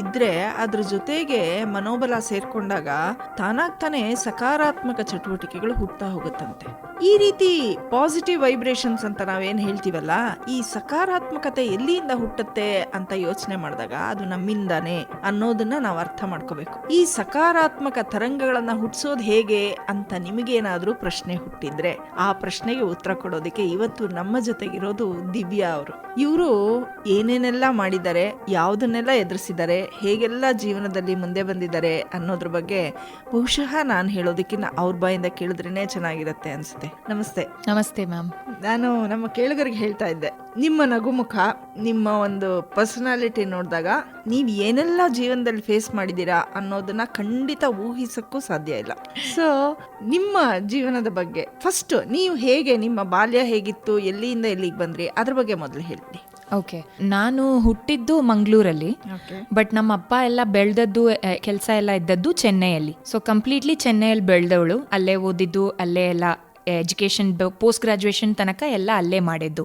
ಇದ್ರೆ ಅದ್ರ ಜೊತೆಗೆ ಮನೋಬಲ ಸೇರ್ಕೊಂಡಾಗ ತಾನಾಗ್ತಾನೆ ಸಕಾರಾತ್ಮಕ ಚಟುವಟಿಕೆಗಳು ಹುಟ್ಟಾ ಹೋಗುತ್ತಂತೆ. ಈ ರೀತಿ ಪಾಸಿಟಿವ್ ವೈಬ್ರೇಷನ್ಸ್ ಅಂತ ನಾವೇನ್ ಹೇಳ್ತೀವಲ್ಲ, ಈ ಸಕಾರಾತ್ಮಕತೆ ಎಲ್ಲಿಯಿಂದ ಹುಟ್ಟುತ್ತೆ ಅಂತ ಯೋಚನೆ ಮಾಡಿದಾಗ ಅದು ನಮ್ಮಿಂದಾನೆ ಅನ್ನೋದನ್ನ ನಾವು ಅರ್ಥ ಮಾಡ್ಕೋಬೇಕು. ಈ ಸಕಾರಾತ್ಮಕ ತರಂಗಗಳನ್ನ ಹುಟ್ಟಿಸೋದು ಹೇಗೆ ಅಂತ ನಿಮಗೇನಾದ್ರೂ ಪ್ರಶ್ನೆ ಹುಟ್ಟಿದ್ರೆ ಆ ಪ್ರಶ್ನೆಗೆ ಉತ್ತರ ಕೊಡೋದಕ್ಕೆ ಇವತ್ತು ನಮ್ಮ ಜೊತೆಗಿರೋದು ದಿವ್ಯಾ ಅವರು. ಇವರು ಏನೇನೆಲ್ಲ ಮಾಡಿದ್ದಾರೆ, ಯಾವುದನ್ನೆಲ್ಲ ಎದುರಿಸಿದ್ದಾರೆ ಹೇಗೆಲ್ಲ ಜೀವನದಲ್ಲಿ ಮುಂದೆ ಬಂದಿದ್ದಾರೆ ಅನ್ನೋದ್ರ ಬಗ್ಗೆ ಬಹುಶಃ ನಾನು ಹೇಳೋದಕ್ಕಿಂತ ಅವ್ರ ಬಾಯಿಂದ ಕೇಳಿದ್ರೇನೆ ಚೆನ್ನಾಗಿರುತ್ತೆ ಅನ್ಸುತ್ತೆ. ನಮಸ್ತೆ. ನಮಸ್ತೆ ಮ್ಯಾಮ್. ನಾನು ನಮ್ಮ ಕೇಳುಗರಿಗೆ ಹೇಳ್ತಾ ಇದ್ದೆ. ನಿಮ್ಮ ನಗುಮುಖ ನಿಮ್ಮ ಒಂದು ಪರ್ಸನಾಲಿಟಿ ನೋಡಿದಾಗ ನೀವು ಏನೆಲ್ಲ ಜೀವನದಲ್ಲಿ ಫೇಸ್ ಮಾಡಿದ್ದೀರಾ ಅನ್ನೋದನ್ನ ಖಂಡಿತ ಊಹಿಸಕ್ಕೂ ಸಾಧ್ಯ ಇಲ್ಲ. ಸೊ ನಿಮ್ಮ ಜೀವನದ ಬಗ್ಗೆ ಫಸ್ಟ್ ನೀವು ಹೇಗೆ ನಿಮ್ಮ ಬಾಲ್ಯ ಹೇಗಿತ್ತು ಎಲ್ಲಿಯಿಂದ ಎಲ್ಲಿಗೆ ಬಂದ್ರಿ? ಅದ್ರ ಬಗ್ಗೆ ಮೊದಲು ಹೇಳಿ ಓಕೆ ನಾನು ಹುಟ್ಟಿದ್ದು ಮಂಗಳೂರಲ್ಲಿ. ಬಟ್ ನಮ್ಮ ಅಪ್ಪ ಎಲ್ಲ ಬೆಳೆದದ್ದು ಕೆಲಸ ಎಲ್ಲ ಇದ್ದದ್ದು ಚೆನ್ನೈಯಲ್ಲಿ. So completely ಚೆನ್ನೈಯಲ್ಲಿ ಬೆಳೆದವಳು. ಅಲ್ಲೇ ಓದಿದ್ದು ಅಲ್ಲೇ ಎಲ್ಲ ಎಜುಕೇಶನ್ ಪೋಸ್ಟ್ ಗ್ರಾಜುಯೇಷನ್ ತನಕ ಎಲ್ಲ ಅಲ್ಲೇ ಮಾಡಿದ್ದು.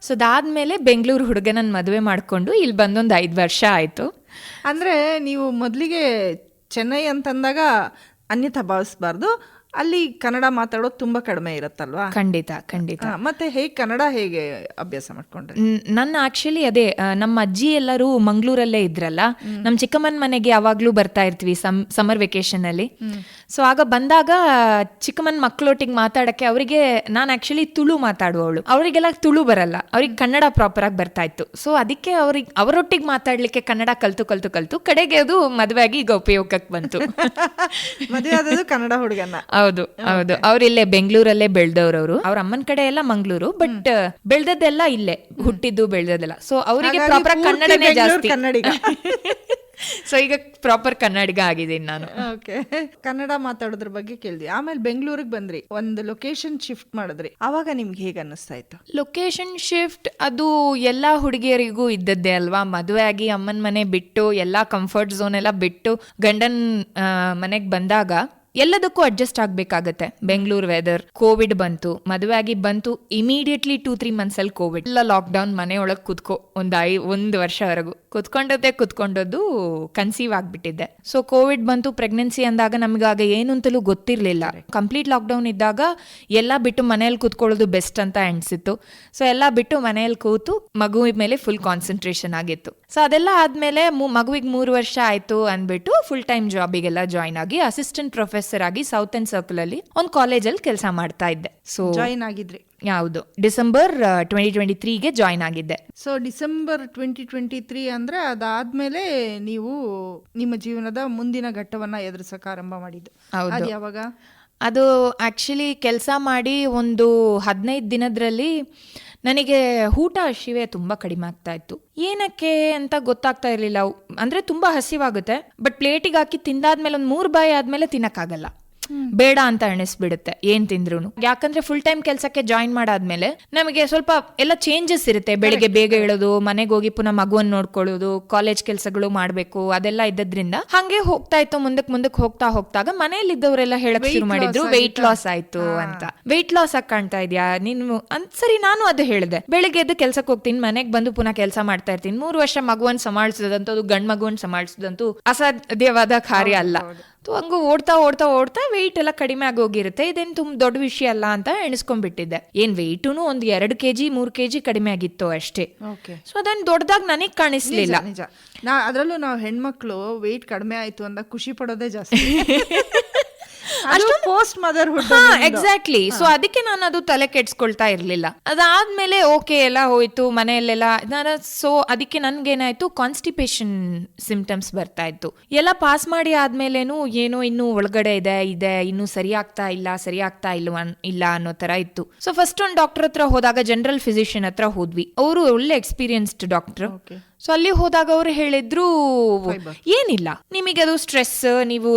ಸೊ ಅದಾದ್ಮೇಲೆ ಬೆಂಗಳೂರು ಹುಡುಗನನ್ನ ಮದುವೆ ಮಾಡಿಕೊಂಡು ಇಲ್ಲಿ ಬಂದೊಂದು ಐದು ವರ್ಷ ಆಯಿತು. ಅಂದ್ರೆ ನೀವು ಮೊದಲಿಗೆ ಚೆನ್ನೈ ಅಂತಂದಾಗ ಅನ್ಯಥಾ ಭಾವಿಸ್ಬಾರ್ದು. ಅಲ್ಲಿ ಕನ್ನಡ ಮಾತಾಡೋದು ತುಂಬಾ ಕಡಿಮೆ ಇರುತ್ತಲ್ವಾ? ಖಂಡಿತ ಖಂಡಿತ. ಮತ್ತೆ ಹೇಗೆ ಕನ್ನಡ ಹೇಗೆ ಅಭ್ಯಾಸ ಮಾಡ್ಕೊಂಡ್ರಿ? ನ್- ನನ್ನ ಆಕ್ಚುಲಿ ಅದೇ ಆ, ನಮ್ಮ ಅಜ್ಜಿ ಎಲ್ಲರೂ ಮಂಗಳೂರಲ್ಲೇ ಇದ್ರಲ್ಲ ನಮ್ಮ ಚಿಕ್ಕಮ್ಮನ ಮನೆಗೆ ಯಾವಾಗ್ಲೂ ಬರ್ತಾ ಇರ್ತೀವಿ ಸಮ್ ಸಮರ್ ವೆಕೇಶನ್ ಅಲ್ಲಿ. ಸೊ ಆಗ ಬಂದಾಗ ಚಿಕ್ಕಮ್ಮನ ಮಕ್ಕಳೊಟ್ಟಿಗೆ ಮಾತಾಡಕ್ಕೆ ಅವರಿಗೆ ನಾನು ಆಕ್ಚುಲಿ ತುಳು ಮಾತಾಡುವವಳು. ಅವರಿಗೆಲ್ಲ ತುಳು ಬರಲ್ಲ. ಅವ್ರಿಗೆ ಕನ್ನಡ ಪ್ರಾಪರ್ ಆಗಿ ಬರ್ತಾ ಇತ್ತು. ಸೊ ಅದಕ್ಕೆ ಅವ್ರಿಗೆ ಅವರೊಟ್ಟಿಗೆ ಮಾತಾಡ್ಲಿಕ್ಕೆ ಕನ್ನಡ ಕಲ್ತು ಕಲ್ತು ಕಲ್ತು ಕಡೆಗೆ ಅದು ಮದುವೆ ಆಗಿ ಈಗ ಉಪಯೋಗಕ್ಕೆ ಬಂತು. ಮದುವೆ ಕನ್ನಡ ಹುಡುಗನ. ಹೌದು ಹೌದು. ಅವ್ರಿಲ್ಲೇ ಬೆಂಗಳೂರಲ್ಲೇ ಬೆಳ್ದವ್ರವ್ರು. ಅವ್ರ ಅಮ್ಮನ ಕಡೆ ಎಲ್ಲ ಮಂಗಳೂರು ಬಟ್ ಬೆಳ್ದದ್ದೆಲ್ಲ ಇಲ್ಲೇ ಹುಟ್ಟಿದ್ದು ಬೆಳೆದದೆಲ್ಲ ಸೊ ಅವರಿಗೆ ಪ್ರಾಪರ್ ಕನ್ನಡನೇ ಜಾಸ್ತಿ. ಕನ್ನಡಿಗ. ಸೊ ಈಗ ಪ್ರಾಪರ್ ಕನ್ನಡಿಗ ಆಗಿದ್ದೀನಿ ನಾನು. ಓಕೆ ಕನ್ನಡ ಮಾತಾಡೋದ್ರ ಬಗ್ಗೆ ಕೇಳಿದ್ವಿ ಆಮೇಲೆ ಬೆಂಗಳೂರಿಗೆ ಬಂದ್ರಿ. ಒಂದು ಲೊಕೇಶನ್ ಶಿಫ್ಟ್ ಮಾಡಿದ್ರಿ. ಅವಾಗ ನಿಮ್ಗೆ ಹೇಗೆ ಅನ್ನಿಸ್ತಾ ಇತ್ತು ಲೊಕೇಶನ್ ಶಿಫ್ಟ್ ಅದು ಎಲ್ಲ ಹುಡುಗಿಯರಿಗೂ ಇದ್ದದ್ದೇ ಅಲ್ವಾ? ಮದುವೆ ಆಗಿ ಅಮ್ಮನ ಮನೆ ಬಿಟ್ಟು ಎಲ್ಲ ಕಂಫರ್ಟ್ ಝೋನ್ ಎಲ್ಲ ಬಿಟ್ಟು ಗಂಡನ್ ಮನೆಗೆ ಬಂದಾಗ ಎಲ್ಲದಕ್ಕೂ ಅಡ್ಜಸ್ಟ್ ಆಗಬೇಕಾಗತ್ತೆ. ಬೆಂಗಳೂರು ವೆದರ್ ಕೋವಿಡ್ ಬಂತು ಮದುವೆ ಬಂತು ಇಮಿಡಿಯೇಟ್ಲಿ ಟೂ ತ್ರೀ ಮಂತ್ಸ್ ಅಲ್ಲಿ ಕೋವಿಡ್ ಎಲ್ಲ ಲಾಕ್ಡೌನ್ ಮನೆಯೊಳಗೆ ಕುತ್ಕೋ, ಒಂದ್ ಐ, ಒಂದು ವರ್ಷವರೆಗೂ. ಕುತ್ಕೊಂಡದ್ದೇ ಕುತ್ಕೊಂಡದ್ದು ಕನ್ಸೀವ್ ಆಗ್ಬಿಟ್ಟಿದ್ದೆ. ಸೊ ಕೋವಿಡ್ ಬಂತು ಪ್ರೆಗ್ನೆನ್ಸಿ ಅಂದಾಗ ನಮ್ಗೆ ಆಗ ಏನು ಅಂತಲೂ ಗೊತ್ತಿರಲಿಲ್ಲ. ಕಂಪ್ಲೀಟ್ ಲಾಕ್ಡೌನ್ ಇದ್ದಾಗ ಎಲ್ಲ ಬಿಟ್ಟು ಮನೆಯಲ್ಲಿ ಕೂತ್ಕೊಳ್ಳೋದು ಬೆಸ್ಟ್ ಅಂತ ಅನಿಸಿತ್ತು. ಸೊ ಎಲ್ಲ ಬಿಟ್ಟು ಮನೆಯಲ್ಲಿ ಕೂತು ಮಗುವಿನ ಮೇಲೆ ಫುಲ್ ಕಾನ್ಸಂಟ್ರೇಷನ್ ಆಗಿತ್ತು. ಸೊ ಅದೆಲ್ಲ ಆದ್ಮೇಲೆ ಮಗುವಿಗೆ ಮೂರು ವರ್ಷ ಆಯ್ತು ಅಂದ್ಬಿಟ್ಟು ಫುಲ್ ಟೈಮ್ ಜಾಬಿಗೆಲ್ಲ ಜಾಯ್ನ್ ಆಗಿ ಅಸಿಸ್ಟೆಂಟ್ ಪ್ರೊಫೆಸರ್ ಆಗಿ ಸೌತ್ ಅಂಡ್ ಸರ್ಕಲ್ ಅಲ್ಲಿ ಒಂದು ಕಾಲೇಜಲ್ಲಿ ಕೆಲಸ ಮಾಡ್ತಾ ಇದ್ದೆ. ಸೊ ಜಾಯಿನ್ ಆಗಿದ್ರಿ. ಯಾವುದು? ಡಿಸೆಂಬರ್ ಟ್ವೆಂಟಿ ಟ್ವೆಂಟಿ ತ್ರೀಗೆ ಜಾಯಿನ್ ಆಗಿದ್ದೆ. So December twenty twenty three ಅಂದ್ರೆ ಅದಾದ್ಮೇಲೆ ನೀವು ನಿಮ್ಮ ಜೀವನದ ಮುಂದಿನ ಘಟ್ಟವನ್ನ ಎದುರಿಸಕ್ ಆರಂಭ ಮಾಡಿದ್ದು. ಹೌದು. ಯಾವಾಗ? ಅದು ಆಕ್ಚುಲಿ ಕೆಲಸ ಮಾಡಿ ಒಂದು ಹದಿನೈದು ದಿನದ್ರಲ್ಲಿ ನನಗೆ ಊಟ ಹಸಿವೆ ತುಂಬ ಕಡಿಮೆ ಆಗ್ತಾ ಇತ್ತು. ಏನಕ್ಕೆ ಅಂತ ಗೊತ್ತಾಗ್ತಾ ಇರಲಿಲ್ಲ. ಅಂದ್ರೆ ತುಂಬಾ ಹಸಿವಾಗುತ್ತೆ. ಬಟ್ ಪ್ಲೇಟಿಗೆ ಹಾಕಿ ತಿಂದಾದ್ಮೇಲೆ ಒಂದು ಮೂರು ಬಾಯಿ ಆದಮೇಲೆ ತಿನ್ನಕ್ಕಾಗಲ್ಲ. ಬೇಡ ಅಂತ ಅನಿಸ್ಬಿಡುತ್ತೆ ಏನ್ ತಿಂದ್ರು ಯಾಕಂದ್ರೆ ಫುಲ್ ಟೈಮ್ ಕೆಲಸಕ್ಕೆ ಜಾಯಿನ್ ಮಾಡಾದ್ಮೇಲೆ ನಮಗೆ ಸ್ವಲ್ಪ ಎಲ್ಲ ಚೇಂಜಸ್ ಇರುತ್ತೆ. ಬೆಳಿಗ್ಗೆ ಬೇಗ ಹೇಳೋದು ಮನೆಗೆ ಹೋಗಿ ಪುನಃ ಮಗುವನ್ನು ನೋಡ್ಕೊಳ್ಳೋದು ಕಾಲೇಜ್ ಕೆಲಸಗಳು ಮಾಡ್ಬೇಕು ಅದೆಲ್ಲ ಇದ್ದದ್ರಿಂದ ಹಂಗೆ ಹೋಗ್ತಾ ಇತ್ತು ಮುಂದಕ್ಕೆ ಮುಂದಕ್ಕೆ ಹೋಗ್ತಾ ಹೋಗ್ತಾಗ ಮನೆಯಲ್ಲಿದ್ದವರೆಲ್ಲ ಹೇಳಕ್ ಶುರು ಮಾಡಿದ್ರು ವೆಯ್ಟ್ ಲಾಸ್ ಆಯ್ತು ಅಂತ. ವೆಯ್ಟ್ ಲಾಸ್ ಆಗಿ ಕಾಣ್ತಾ ಇದೆಯಾ? ನೀನು ಅಂತ ಸರಿ ನಾನು ಅದು ಹೇಳಿದೆ. ಬೆಳಿಗ್ಗೆ ಎದ್ದು ಕೆಲ್ಸಕ್ಕೆ ಹೋಗ್ತೀನಿ ಮನೆಗೆ ಬಂದು ಪುನಃ ಕೆಲಸ ಮಾಡ್ತಾ ಇರ್ತೀನಿ. ಮೂರು ವರ್ಷ ಮಗುವನ್ನ ಸಮಾಳಿಸೋದಂತೂ ಅದು ಗಂಡ್ ಮಗುವನ್ನ ಸಮಾಳಿಸೋದಂತೂ ಅಸಾಧ್ಯವಾದ ಕಾರ್ಯ ಅಲ್ಲ. ಸೊ ಹಂಗು ಓಡ್ತಾ ಓಡ್ತಾ ಓಡ್ತಾ ವೆಯ್ಟ್ ಎಲ್ಲ ಕಡಿಮೆ ಆಗೋಗಿರುತ್ತೆ ಇದೇನು ತುಂಬ ದೊಡ್ಡ ವಿಷಯ ಅಲ್ಲ ಅಂತ ಎಣಿಸ್ಕೊಂಡ್ಬಿಟ್ಟಿದ್ದೆ. ಏನ್ ವೆಯ್ಟುನು ಒಂದು ಎರಡು ಕೆಜಿ ಮೂರು ಕೆಜಿ ಕಡಿಮೆ ಆಗಿತ್ತು ಅಷ್ಟೇ. ಓಕೆ. ಸೊ ಅದನ್ನ ದೊಡ್ಡದಾಗಿ ನನಗೆ ಕಾಣಿಸ್ಲಿಲ್ಲ. ನಿಜ ನಾ ಅದರಲ್ಲೂ ನಾವು ಹೆಣ್ಮಕ್ಳು ವೆಯ್ಟ್ ಕಡಿಮೆ ಆಯ್ತು ಅಂದಾಗ ಖುಷಿ ಪಡೋದೇ ಜಾಸ್ತಿ. ಪೋಸ್ಟ್ ಮದರ್ಹುಡ್ ಎಕ್ಸಾಕ್ಟ್ಲಿ ಸೊ ಅದಕ್ಕೆ ನಾನು ಅದು ತಲೆ ಕೆಡ್ಸ್ಕೊಳ್ತಾ ಇರ್ಲಿಲ್ಲ. ಅದಾದ್ಮೇಲೆ ಓಕೆ ಎಲ್ಲ ಹೋಯ್ತು ಮನೆಯಲ್ಲೆಲ್ಲ ನಾನು ಸೊ ಅದಕ್ಕೆ ನನ್ಗೇನಾಯ್ತು ಕಾನ್ಸ್ಟಿಪೇಷನ್ ಸಿಂಪ್ಟಮ್ಸ್ ಬರ್ತಾ ಇತ್ತು. ಎಲ್ಲ ಪಾಸ್ ಮಾಡಿ ಆದ್ಮೇಲೇನು ಏನೋ ಇನ್ನು ಒಳಗಡೆ ಇದೆ ಇದೆ ಇನ್ನು ಸರಿ ಆಗ್ತಾ ಇಲ್ಲ ಸರಿ ಆಗ್ತಾ ಇಲ್ವ ಇಲ್ಲ ಅನ್ನೋ ತರ ಇತ್ತು. ಸೊ ಫಸ್ಟ್ ಒಂದು ಡಾಕ್ಟರ್ ಹತ್ರ ಹೋದಾಗ ಜನರಲ್ ಫಿಸಿಷಿಯನ್ ಹತ್ರ ಹೋದ್ವಿ. ಅವರು ಒಳ್ಳೆ ಎಕ್ಸ್ಪೀರಿಯನ್ಸ್ಡ್ ಡಾಕ್ಟರ್. ಸೊ ಅಲ್ಲಿ ಹೋದಾಗ ಅವ್ರು ಹೇಳಿದ್ರು ಏನಿಲ್ಲ. ನಿಮಗೆ ಅದು ಸ್ಟ್ರೆಸ್ ನೀವು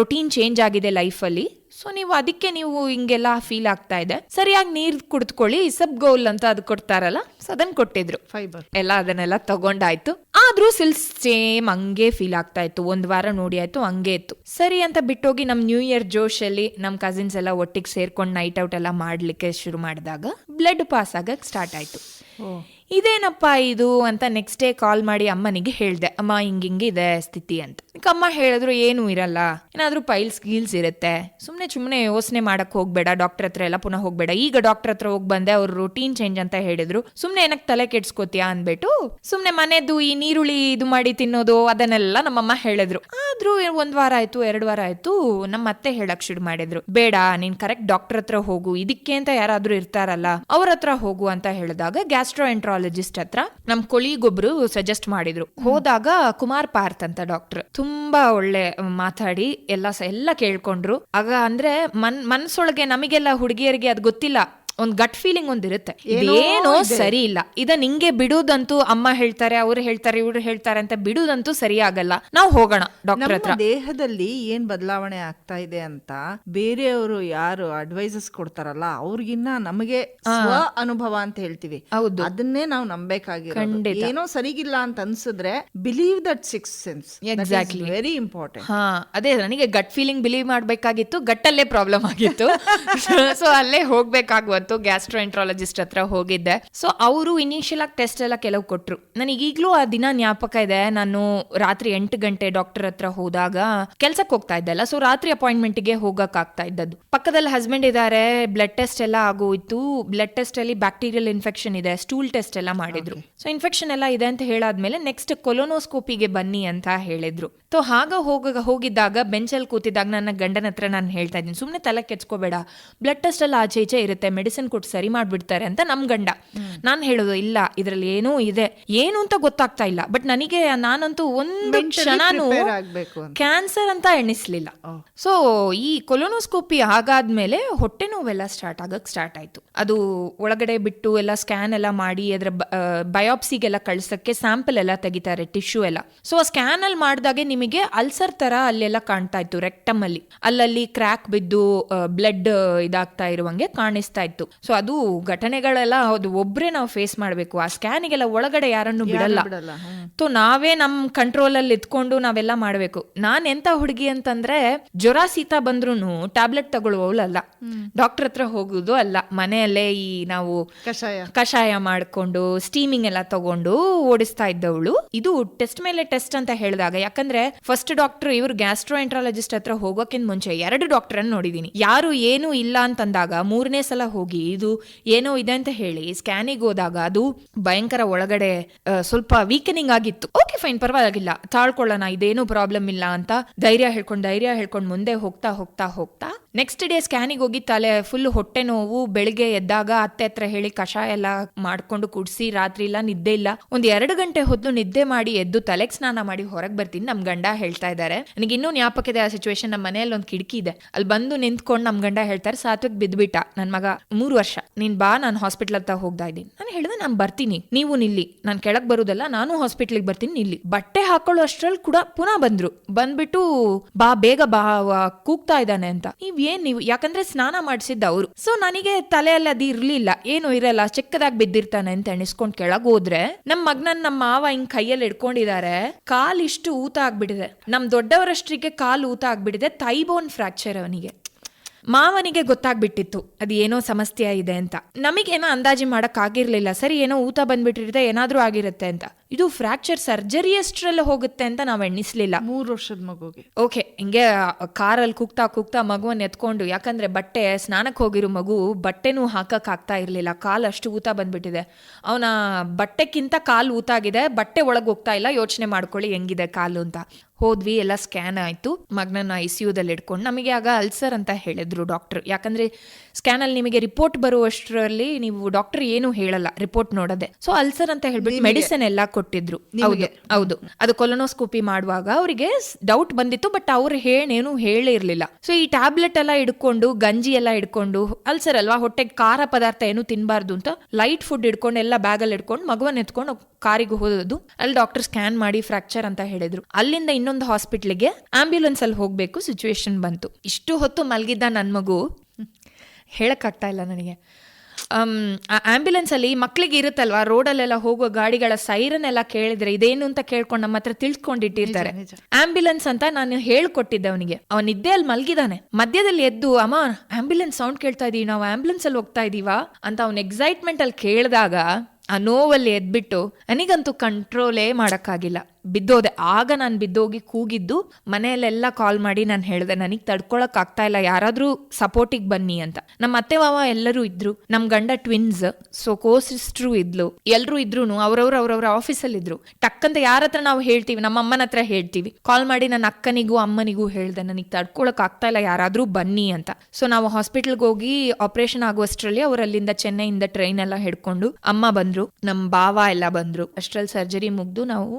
ರೊಟೀನ್ ಚೇಂಜ್ ಆಗಿದೆ ಲೈಫಲ್ಲಿ ಸೊ ನೀವು ಅದಕ್ಕೆ ನೀವು ಹಿಂಗೆಲ್ಲ ಫೀಲ್ ಆಗ್ತಾ ಇದೆ. ಸರಿಯಾಗಿ ನೀರ್ ಕುಡಿದ್ಕೊಳ್ಳಿ ಸಬ್ ಗೋಲ್ ಅಂತ ಅದು ಕೊಡ್ತಾರಲ್ಲ ಸೊ ಅದನ್ ಕೊಟ್ಟಿದ್ರು. ಫೈಬರ್ ಎಲ್ಲ ಅದನ್ನೆಲ್ಲ ತಗೊಂಡಾಯ್ತು. ಆದ್ರೂ ಸಿಲ್ಸ್ ಸೇಮ್ ಹಂಗೆ ಫೀಲ್ ಆಗ್ತಾ ಇತ್ತು. ಒಂದ್ ವಾರ ನೋಡಿ ಆಯ್ತು ಹಂಗೆ ಇತ್ತು. ಸರಿ ಅಂತ ಬಿಟ್ಟೋಗಿ ನಮ್ ನ್ಯೂ ಇಯರ್ ಜೋಶ್ ಅಲ್ಲಿ ನಮ್ ಕಸಿನ್ಸ್ ಎಲ್ಲ ಒಟ್ಟಿಗೆ ಸೇರ್ಕೊಂಡು ನೈಟ್ ಔಟ್ ಎಲ್ಲ ಮಾಡ್ಲಿಕ್ಕೆ ಶುರು ಮಾಡಿದಾಗ ಬ್ಲಡ್ ಪಾಸ್ ಆಗಕ್ ಸ್ಟಾರ್ಟ್ ಆಯ್ತು. ಇದೇನಪ್ಪ ಇದು ಅಂತ ನೆಕ್ಸ್ಟ್ ಡೇ ಕಾಲ್ ಮಾಡಿ ಅಮ್ಮನಿಗೆ ಹೇಳಿದೆ ಅಮ್ಮ ಹಿಂಗಿಂಗೆ ಇದೆ ಸ್ಥಿತಿ ಅಂತ. ಅಮ್ಮ ಹೇಳಿದ್ರು ಏನು ಇರಲ್ಲ. ಏನಾದ್ರೂ ಪೈಲ್ಸ್ ಗೀಲ್ಸ್ ಇರುತ್ತೆ. ಸುಮ್ಮನೆ ಸುಮ್ಮನೆ ಯೋಚನೆ ಮಾಡಕ್ಕೆ ಹೋಗ್ಬೇಡ ಡಾಕ್ಟರ್ ಹತ್ರ ಎಲ್ಲ ಪುನಃ ಹೋಗ್ಬೇಡ. ಈಗ ಡಾಕ್ಟರ್ ಹತ್ರ ಹೋಗಿ ಬಂದೆ, ಅವ್ರು ರೂಟೀನ್ ಚೇಂಜ್ ಅಂತ ಹೇಳಿದ್ರು. ಸುಮ್ಮನೆ ಏನಕ್ಕೆ ತಲೆ ಕೆಡ್ಸ್ಕೋತೀಯಾ ಅಂದ್ಬಿಟ್ಟು ಸುಮ್ಮನೆ ಮನೆದು ಈ ನೀರುಳ್ಳಿ ಇದು ಮಾಡಿ ತಿನ್ನೋದು, ಅದನ್ನೆಲ್ಲ ನಮ್ಮಮ್ಮ ಹೇಳಿದ್ರು. ಆದ್ರೂ ಒಂದ್ ವಾರ ಆಯ್ತು, ಎರಡು ವಾರ ಆಯ್ತು ನಮ್ಮ ಅತ್ತೆ ಹೇಳಕ್ ಶುರು ಮಾಡಿದ್ರು. ಬೇಡ, ನೀನ್ ಕರೆಕ್ಟ್ ಡಾಕ್ಟರ್ ಹತ್ರ ಹೋಗು, ಇದಕ್ಕೆ ಅಂತ ಯಾರಾದ್ರೂ ಇರ್ತಾರಲ್ಲ, ಅವ್ರ ಹತ್ರ ಹೋಗು ಅಂತ ಹೇಳಿದಾಗ ಗ್ಯಾಸ್ಟ್ರೋ ಎಂಟ್ರಾಲಜಿಸ್ಟ್ ಹತ್ರ ನಮ್ ಕೊಳಿಗೊಬ್ರು ಸಜೆಸ್ಟ್ ಮಾಡಿದ್ರು. ಹೋದಾಗ ಕುಮಾರ್ ಪಾರ್ತ್ ಅಂತ ಡಾಕ್ಟರ್ ತುಂಬಾ ಒಳ್ಳೆ ಮಾತಾಡಿ ಎಲ್ಲ ಎಲ್ಲ ಕೇಳ್ಕೊಂಡ್ರು. ಆಗ ಅಂದ್ರೆ ಮನ್ ಮನ್ಸೊಳಗೆ ನಮಗೆಲ್ಲ ಹುಡುಗಿಯರಿಗೆ ಅದ್ ಗೊತ್ತಿಲ್ಲ. ಒಂದ್ ಗಟ್ ಫೀಲಿಂಗ್ ಒಂದಿರುತ್ತೆ ಏನೋ ಸರಿ ಇಲ್ಲ. ಇದನ್ನ ನಿಂಗೆ ಬಿಡುದಂತೂ ಅಮ್ಮ ಹೇಳ್ತಾರೆ ಅವ್ರು ಹೇಳ್ತಾರೆ ಇವ್ರು ಹೇಳ್ತಾರೆ ಅಂತ ಬಿಡುದಂತೂ ಸರಿ ಆಗಲ್ಲ. ನಾವು ಹೋಗೋಣ ಡಾಕ್ಟರ್ ಹತ್ರ. ದೇಹದಲ್ಲಿ ಏನ್ ಬದಲಾವಣೆ ಆಗ್ತಾ ಇದೆ ಅಂತ ಬೇರೆಯವರು ಯಾರು ಅಡ್ವೈಸಸ್ ಕೊಡ್ತಾರಲ್ಲ ಅವ್ರಿಗಿನ್ನ ನಮಗೆ ಸ್ವ ಅನುಭವ ಅಂತ ಹೇಳ್ತೀವಿ. ಹೌದು. ಅದನ್ನೇ ನಾವು ನಂಬೇಕಾಗಿರೋದು. ಏನೋ ಸರಿಗಿಲ್ಲ ಅಂತ ಅನ್ಸಿದ್ರೆ believe that six sense exactly very important ಹಾ ಅದೇ ನನಗೆ ಗಟ್ ಫೀಲಿಂಗ್ ಬಿಲೀವ್ ಮಾಡ್ಬೇಕಾಗಿತ್ತು ಗಟ್ಟಲ್ಲೇ ಪ್ರಾಬ್ಲಮ್ ಆಗಿತ್ತು. ಸೊ ಅಲ್ಲೇ ಹೋಗ್ಬೇಕಾಗುವಂತು ಗ್ಯಾಸ್ಟ್ರೋ ಎಂಟ್ರಾಲಜಿಸ್ಟ್ ಹತ್ರ ಹೋಗಿದ್ದೆ. ಸೊ ಅವರು ಇನಿಷಿಯಲ್ ಆಗಿ ಟೆಸ್ಟ್ ಎಲ್ಲ ಕೆಲವು ಕೊಟ್ರು. ನನಗೆ ಈಗಲೂ ಆ ದಿನ ಜ್ಞಾಪಕ ಇದೆ. ನಾನು ರಾತ್ರಿ ಎಂಟು ಗಂಟೆ ಡಾಕ್ಟರ್ ಹತ್ರ ಹೋದಾಗ ಕೆಲ್ಸಕ್ಕೆ ಹೋಗ್ತಾ ಇದ್ದಲ್ಲ ಸೊ ರಾತ್ರಿ ಅಪಾಯಿಂಟ್ಮೆಂಟ್ಗೆ ಹೋಗಕ್ ಆಗ್ತಾ ಇದ್ದದ್ದು. ಪಕ್ಕದಲ್ಲಿ ಹಸ್ಬೆಂಡ್ ಇದ್ದಾರೆ ಬ್ಲಡ್ ಟೆಸ್ಟ್ ಎಲ್ಲ ಆಗೋಯ್ತು. ಬ್ಲಡ್ ಟೆಸ್ಟ್ ಅಲ್ಲಿ ಬ್ಯಾಕ್ಟೀರಿಯಲ್ ಇನ್ಫೆಕ್ಷನ್ ಇದೆ. ಸ್ಟೂಲ್ ಟೆಸ್ಟ್ ಎಲ್ಲ ಮಾಡಿದ್ರು. ಸೊ ಇನ್ಫೆಕ್ಷನ್ ಎಲ್ಲ ಇದೆ ಅಂತ ಹೇಳಾದ್ಮೇಲೆ ನೆಕ್ಸ್ಟ್ ಕೊಲೋನೋಸ್ಕೋಪಿಗೆ ಬನ್ನಿ ಅಂತ ಹೇಳಿದ್ರು. ಸೊ ಹಾಗ ಹೋಗ ಹೋಗಿದ್ದಾಗ ಬೆಂಚಲ್ಲಿ ಕೂತಿದ್ದಾಗ ನನ್ನ ಗಂಡನ ಹತ್ರ ನಾನು ಹೇಳ್ತಾ ಇದ್ದೀನಿ ಸುಮ್ಮನೆ ತಲೆ ಕೆಚ್ಕೋಬೇಡ ಬ್ಲಡ್ ಟೆಸ್ಟ್ ಎಲ್ಲ ಆಚೆ ಈಚೆ ಇರುತ್ತೆ. ಮೆಡಿಸಿನ್ ಕೊಟ್ಟು ಸರಿ ಮಾಡಿಬಿಡ್ತಾರೆ ಅಂತ ನಮ್ಮ ಗಂಡ. ನಾನು ಹೇಳೋದು ಇಲ್ಲ ಇದರಲ್ಲಿ ಏನೂ ಇದೆ. ಏನು ಅಂತ ಗೊತ್ತಾಗ್ತಾ ಇಲ್ಲ. ಬಟ್ ನನಗೆ ನಾನಂತೂ ಒಂದು ಕ್ಷಣನೂ. ಕ್ಯಾನ್ಸರ್ ಅಂತ. ಎಣಿಸ್ಲಿಲ್ಲ. ಸೊ ಈ ಕೊಲೊನೋಸ್ಕೋಪಿ ಆಗಾದ್ಮೇಲೆ ಹೊಟ್ಟೆ ನೋವೆಲ್ಲ ಸ್ಟಾರ್ಟ್ ಆಗಕ್ಕೆ ಸ್ಟಾರ್ಟ್ ಆಯ್ತು. ಅದು ಒಳಗಡೆ ಬಿಟ್ಟು ಎಲ್ಲ ಸ್ಕ್ಯಾನ್ ಎಲ್ಲ ಮಾಡಿ ಅದರ ಬಯೋಪ್ಸಿಗೆಲ್ಲ ಕಳ್ಸಕ್ಕೆ ಸ್ಯಾಂಪಲ್ ಎಲ್ಲ ತೆಗಿತಾರೆ ಟಿಶ್ಯೂ ಎಲ್ಲ. ಸೊ ಆ ಸ್ಕ್ಯಾನ್ ಅಲ್ಲಿ ಮಾಡಿದಾಗೆ ನಿಮಗೆ ಅಲ್ಸರ್ ತರ ಅಲ್ಲೆಲ್ಲ ಕಾಣ್ತಾ ಇತ್ತು ರೆಕ್ಟಮ್ ಅಲ್ಲಿ. ಅಲ್ಲಲ್ಲಿ ಕ್ರ್ಯಾಕ್ ಬಿದ್ದು ಬ್ಲಡ್ ಇದಾಗ್ತಾ ಇರುವಂಗೆ ಕಾಣಿಸ್ತಾ ಇತ್ತು. ಸೊ ಅದು ಘಟನೆಗಳೆಲ್ಲ ಅದು ಒಬ್ರೇ ನಾವು ಫೇಸ್ ಮಾಡ್ಬೇಕು. ಆ ಸ್ಕ್ಯಾನಿಗೆಲ್ಲ ಒಳಗಡೆ ಯಾರನ್ನು ಬಿಡಲ್ಲ. ಸೊ ನಾವೇ ನಮ್ ಕಂಟ್ರೋಲ್ ಅಲ್ಲಿ ಇದ್ಕೊಂಡು ನಾವೆಲ್ಲ ಮಾಡ್ಬೇಕು. ನಾನ್ ಎಂತ ಹುಡುಗಿ ಅಂತಂದ್ರೆ ಜ್ವರ ಶೀತ ಬಂದ್ರು ಟ್ಯಾಬ್ಲೆಟ್ ತಗೊಳ್ಳುವವಳಲ್ಲ ಡಾಕ್ಟರ್ ಹತ್ರ ಹೋಗುದು ಅಲ್ಲ. ಮನೆಯಲ್ಲೇ ಈ ನಾವು ಕಷಾಯ. ಕಷಾಯ ಮಾಡ್ಕೊಂಡು ಸ್ಟೀಮಿಂಗ್ ಎಲ್ಲ ತಗೊಂಡು ಓಡಿಸ್ತಾ ಇದ್ದವಳು. ಇದು ಟೆಸ್ಟ್ ಮೇಲೆ ಟೆಸ್ಟ್ ಅಂತ ಹೇಳಿದಾಗ ಯಾಕಂದ್ರೆ ಫಸ್ಟ್ ಡಾಕ್ಟರ್ ಇವರು ಗ್ಯಾಸ್ಟ್ರೋ ಎಂಟ್ರಾಲಜಿಸ್ಟ್ ಹತ್ರ ಹೋಗೋಕ್ಕಿಂತ ಮುಂಚೆ ಎರಡು ಡಾಕ್ಟರ್ ಅನ್ನು ನೋಡಿದೀನಿ ಯಾರು ಏನು ಇಲ್ಲ ಅಂತಂದಾಗ ಮೂರನೇ ಸಲ ಹೋಗಿ ಇದು ಏನೋ ಇದೆ ಅಂತ ಹೇಳಿ ಸ್ಕ್ಯಾನಿಗ್ ಹೋದಾಗ ಅದು ಭಯಂಕರ ಒಳಗಡೆ ಸ್ವಲ್ಪ ವೀಕನಿಂಗ್ ಆಗಿತ್ತು. ಓಕೆ ಫೈನ್ ಪರವಾಗಿಲ್ಲ. ತಾಳ್ಕೊಳ್ಳೋಣ, ಇದೇನು ಪ್ರಾಬ್ಲಮ್ ಇಲ್ಲ ಅಂತ ಧೈರ್ಯ ಹೇಳ್ಕೊಂಡು ಧೈರ್ಯ ಹೇಳ್ಕೊಂಡು ಮುಂದೆ ಹೋಗ್ತಾ ಹೋಗ್ತಾ ಹೋಗ್ತಾ ನೆಕ್ಸ್ಟ್ ಡೇ ಸ್ಕ್ಯಾನಿಗೆ ಹೋಗಿ ತಲೆ ಫುಲ್ ಹೊಟ್ಟೆ ನೋವು, ಬೆಳಿಗ್ಗೆ ಎದ್ದಾಗ ಅತ್ತೆ ಹತ್ರ ಹೇಳಿ ಕಷಾಯ ಎಲ್ಲ ಮಾಡ್ಕೊಂಡು ಕುಡ್ಸಿ, ರಾತ್ರಿ ಇಲ್ಲ, ನಿದ್ದೆ ಇಲ್ಲ. ಒಂದ್ ಎರಡು ಗಂಟೆ ಹೊತ್ತು ನಿದ್ದೆ ಮಾಡಿ ಎದ್ದು ತಲೆಗ್ ಸ್ನಾನ ಮಾಡಿ ಹೊರಗೆ ಬರ್ತೀನಿ, ನಮ್ ಗಂಡ ಹೇಳ್ತಾ ಇದಾರೆ. ನನಗೆ ಇನ್ನೂ ಜ್ಞಾಪಕ ಇದೆ ಆ ಸಿಚುವೇಶನ್ ನಮ್ಮ ಮನೆಯಲ್ಲಿ ಒಂದು ಕಿಟಕಿ ಇದೆ. ಅಲ್ಲಿ ಬಂದು ನಿಂತ್ಕೊಂಡು ನಮ್ ಗಂಡ ಹೇಳ್ತಾರೆ, ಸಾತ್ವಿಕ್ ಬಿದ್ಬಿಟ್ಟ. ನನ್ ಮಗ ಮೂರು ವರ್ಷ. ನೀನ್ ಬಾ, ನಾನು ಹಾಸ್ಪಿಟ್ಲ್ ಅಂತ ಹೋಗ್ತಾ ಇದ್ದೀನಿ. ನಾನು ಹೇಳಿದೆ, ನಾನು ಬರ್ತೀನಿ. ನೀವು ನಿಲ್ಲಿ. ನಾನು ಕೆಳಗೆ ಬರೋದಲ್ಲ, ನಾನು ಹಾಸ್ಪಿಟ್ಲಿಗೆ ಬರ್ತೀನಿ, ನಿಲ್ಲಿ. ಬಟ್ಟೆ ಹಾಕೊಳ್ಳೋ ಅಷ್ಟ್ರಲ್ಲಿ ಕೂಡ ಪುನಃ ಬಂದ್ರು. ಬಂದ್ಬಿಟ್ಟು, ಬಾ, ಬೇಗ ಬಾ ಕೂಗ್ತಾ ಇದ್ದಾನೆ ಅಂತ. ನೀವ್ ಏನ್ ನೀವು, ಯಾಕಂದ್ರೆ ಸ್ನಾನ ಮಾಡಿಸಿದ್ದ ಅವರು. ಸೊ ನನಗೆ ತಲೆಯಲ್ಲಿ ಅದು ಇರ್ಲಿಲ್ಲ ಏನು ಇರಲ್ಲ, ಚಿಕ್ಕದಾಗಿ ಬಿದ್ದಿರ್ತಾನೆ ಅಂತ ಎಣಿಸ್ಕೊಂಡ್ ಕೆಳಗ್ ಹೋದ್ರೆ, ನಮ್ ಮಗ್ನನ್ ನಮ್ಮ ಮಾವ ಹಿಂಗ್ ಕೈಯಲ್ಲಿ ಇಟ್ಕೊಂಡಿದ್ದಾರೆ ಕಾಲ್ ಇಷ್ಟು ಊತ ಆಗ್ಬಿಟ್ಟಿದೆ. ನಮ್ ದೊಡ್ಡವರಷ್ಟ್ರಿಗೆ ಕಾಲು ಊತ ಆಗ್ಬಿಟ್ಟಿದೆ, ಥೈಬೋನ್ ಫ್ರಾಕ್ಚರ್ ಅವನಿಗೆ. ಮಾವನಿಗೆ ಗೊತ್ತಾಗ್ಬಿಟ್ಟಿತ್ತು ಅದು ಏನೋ ಸಮಸ್ಯೆ ಇದೆ ಅಂತ. ನಮಗೇನೋ ಅಂದಾಜು ಮಾಡಕ್ ಆಗಿರ್ಲಿಲ್ಲ ಸರಿ ಏನೋ ಊತ ಬಂದ್ಬಿಟ್ಟಿರುತ್ತೆ, ಏನಾದ್ರೂ ಆಗಿರುತ್ತೆ ಅಂತ. ಇದು ಫ್ರಾಕ್ಚರ್ ಸರ್ಜರಿ ಅಷ್ಟರಲ್ಲಿ ಹೋಗುತ್ತೆ ಅಂತ ನಾವು ಎಣ್ಣಿಸ್ಲಿಲ್ಲ. ಮೂರು ವರ್ಷದ ಮಗುಗೆ. ಓಕೆ ಹಿಂಗೆ ಕಾರಲ್ಲಿ ಕುಗ್ತಾ ಕುಗ್ತಾ ಮಗುವನ್ನು ಎತ್ಕೊಂಡು ಯಾಕಂದ್ರೆ ಬಟ್ಟೆ ಸ್ನಾನಕ್ಕೆ ಹೋಗಿರೋ ಮಗು ಬಟ್ಟೆನೂ ಹಾಕಕ್ ಆಗ್ತಾ ಇರಲಿಲ್ಲ. ಕಾಲು ಅಷ್ಟು ಊತ ಬಂದ್ಬಿಟ್ಟಿದೆ. ಅವನ ಬಟ್ಟೆಕ್ಕಿಂತ ಕಾಲು ಊತ ಆಗಿದೆ ಬಟ್ಟೆ ಒಳಗೆ ಹೋಗ್ತಾ ಇಲ್ಲ ಯೋಚನೆ ಮಾಡ್ಕೊಳ್ಳಿ ಹೆಂಗಿದೆ ಕಾಲು ಅಂತ. ಹೋದ್ವಿ ಎಲ್ಲ ಸ್ಕ್ಯಾನ್ ಆಯಿತು. ಮಗನನ್ನ ಐ ಸಿ ಯುದಲ್ಲಿ ಇಟ್ಕೊಂಡು ನಮಗೆ ಆಗ ಅಲ್ಸರ್ ಅಂತ ಹೇಳಿದ್ರು ಡಾಕ್ಟರ್ ಯಾಕಂದ್ರೆ ಸ್ಕ್ಯಾನಲ್ಲಿ ನಿಮಗೆ ರಿಪೋರ್ಟ್ ಬರುವಷ್ಟರಲ್ಲಿ ನೀವು ಡಾಕ್ಟರ್ ಏನು ಹೇಳಲ್ಲ ರಿಪೋರ್ಟ್ ನೋಡೋದೇ. ಸೊ ಅಲ್ಸರ್ ಅಂತ ಹೇಳ್ಬಿಟ್ಟು ಮೆಡಿಸಿನ್ ಎಲ್ಲ ಕೊಟ್ರು. ಕೊಟ್ಟಿದ್ರು. ಹೌದು ಹೌದು. ಅದು ಕೊಲೊನೋಸ್ಕೋಪಿ ಮಾಡುವಾಗ ಅವರಿಗೆ ಡೌಟ್ ಬಂದಿತ್ತು ಬಟ್ ಅವ್ರು ಹೇಳೇನು ಹೇಳಿರ್ಲಿಲ್ಲ ಸೊ ಈ ಟ್ಯಾಬ್ಲೆಟ್ ಎಲ್ಲ ಹಿಡ್ಕೊಂಡು ಗಂಜಿ ಎಲ್ಲ ಹಿಡ್ಕೊಂಡು ಅಲ್ಸರ್ ಅಲ್ವಾ ಹೊಟ್ಟೆಗೆ ಖಾರ ಪದಾರ್ಥ ಏನು ತಿನ್ಬಾರ್ದು ಅಂತ ಲೈಟ್ ಫುಡ್ ಹಿಡ್ಕೊಂಡು ಎಲ್ಲ ಬ್ಯಾಗಲ್ಲಿ ಹಿಡ್ಕೊಂಡು ಮಗುವನ್ನ ಎತ್ಕೊಂಡು ಕಾರಿಗೆ ಹೋದದು ಅಲ್ಲಿ ಡಾಕ್ಟರ್ ಸ್ಕ್ಯಾನ್ ಮಾಡಿ ಫ್ರಾಕ್ಚರ್ ಅಂತ ಹೇಳಿದ್ರು. ಅಲ್ಲಿಂದ ಇನ್ನೊಂದು ಹಾಸ್ಪಿಟ್ಲಿಗೆ ಆಂಬ್ಯುಲೆನ್ಸ್ ಅಲ್ಲಿ ಹೋಗ್ಬೇಕು ಸಿಚುವೇಶನ್ ಬಂತು. ಇಷ್ಟು ಹೊತ್ತು ಮಲಗಿದ್ದ ನನ್ನ ಮಗು. ಹೇಳಕ್ಕಾಗ್ತಾ ಇಲ್ಲ ನನಗೆ. ಆಂಬ್ಯುಲೆನ್ಸ್ ಅಲ್ಲಿ ಮಕ್ಳಿಗೆ ಇರುತ್ತಲ್ವಾ? ರೋಡಲ್ಲೆಲ್ಲ ಹೋಗೋ ಗಾಡಿಗಳ ಸೈರನ್ ಎಲ್ಲ ಕೇಳಿದ್ರೆ ಇದೇನು ಅಂತ ಕೇಳ್ಕೊಂಡು ನಮ್ಮ ಹತ್ರ ತಿಳ್ಕೊಂಡಿಟ್ಟಿರ್ತಾರೆ ಆಂಬ್ಯುಲೆನ್ಸ್ ಅಂತ ನಾನು ಹೇಳ್ಕೊಟ್ಟಿದ್ದೆ ಅವನಿಗೆ. ಅವನ್ ಇದ್ದೆ ಅಲ್ಲಿ ಮಲ್ಗಿದಾನೆ. ಮಧ್ಯದಲ್ಲಿ ಎದ್ದು ಅಮ್ಮ ಆಂಬ್ಯುಲೆನ್ಸ್ ಸೌಂಡ್ ಕೇಳ್ತಾ ಇದೀವಿ ನಾವು ಆಂಬ್ಯುಲೆನ್ಸ್ ಅಲ್ಲಿ ಹೋಗ್ತಾ ಇದೀವಾ? ಅಂತ ಅವ್ನ ಎಕ್ಸೈಟ್ಮೆಂಟ್ ಅಲ್ಲಿ ಕೇಳಿದಾಗ ಆ ನೋವಲ್ಲಿ ಎದ್ಬಿಟ್ಟು ನನಗಂತೂ ಕಂಟ್ರೋಲೇ ಮಾಡೋಕ್ಕಾಗಿಲ್ಲ. ಬಿದ್ದೋದೆ. ಆಗ ನಾನು ಬಿದ್ದೋಗಿ ಕೂಗಿದ್ದು ಮನೆಯಲ್ಲೆಲ್ಲ ಕಾಲ್ ಮಾಡಿ ನಾನು ಹೇಳಿದೆ, ನನಗೆ ತಡ್ಕೊಳಕ್ ಆಗ್ತಾ ಇಲ್ಲ, ಯಾರಾದ್ರೂ ಸಪೋರ್ಟಿಗೆ ಬನ್ನಿ ಅಂತ. ನಮ್ಮ ಅತ್ತೆ ಮಾವ ಎಲ್ಲರೂ ಇದ್ರು. ನಮ್ಮ ಗಂಡ ಟ್ವಿನ್ಸ್ ಸೊ ಕೋ ಸಿಸ್ಟ್ರು ಇದ್ಲು. ಎಲ್ಲರೂ ಇದ್ರು ಅವ್ರವ್ರು ಅವ್ರವ್ರ ಆಫೀಸಲ್ಲಿ ಇದ್ರು ಟಕ್ಕಂತ ಯಾರ ಹತ್ರ ನಾವು ಹೇಳ್ತೀವಿ, ನಮ್ಮ ಅಮ್ಮನ ಹತ್ರ ಹೇಳ್ತೀವಿ. ಕಾಲ್ ಮಾಡಿ ನನ್ನ ಅಕ್ಕನಿಗೂ, ಅಮ್ಮನಿಗೂ ಹೇಳ್ದೆ, ನನಗೆ ತಡ್ಕೊಳಕ್ ಆಗ್ತಾ ಇಲ್ಲ, ಯಾರಾದ್ರೂ ಬನ್ನಿ ಅಂತ. ಸೊ ನಾವು ಹಾಸ್ಪಿಟಲ್ಗೆ ಹೋಗಿ ಆಪರೇಷನ್ ಆಗುವಷ್ಟರಲ್ಲಿ ಅವರಲ್ಲಿಂದ ಚೆನ್ನೈಯಿಂದ ಟ್ರೈನ್ ಎಲ್ಲ ಹಿಡ್ಕೊಂಡು ಅಮ್ಮ ಬಂದ್ರು. ನಮ್ಮ ಬಾವ ಎಲ್ಲ ಬಂದ್ರು. ಅಷ್ಟ್ರಲ್ಲಿ ಸರ್ಜರಿ ಮುಗ್ದು ನಾವು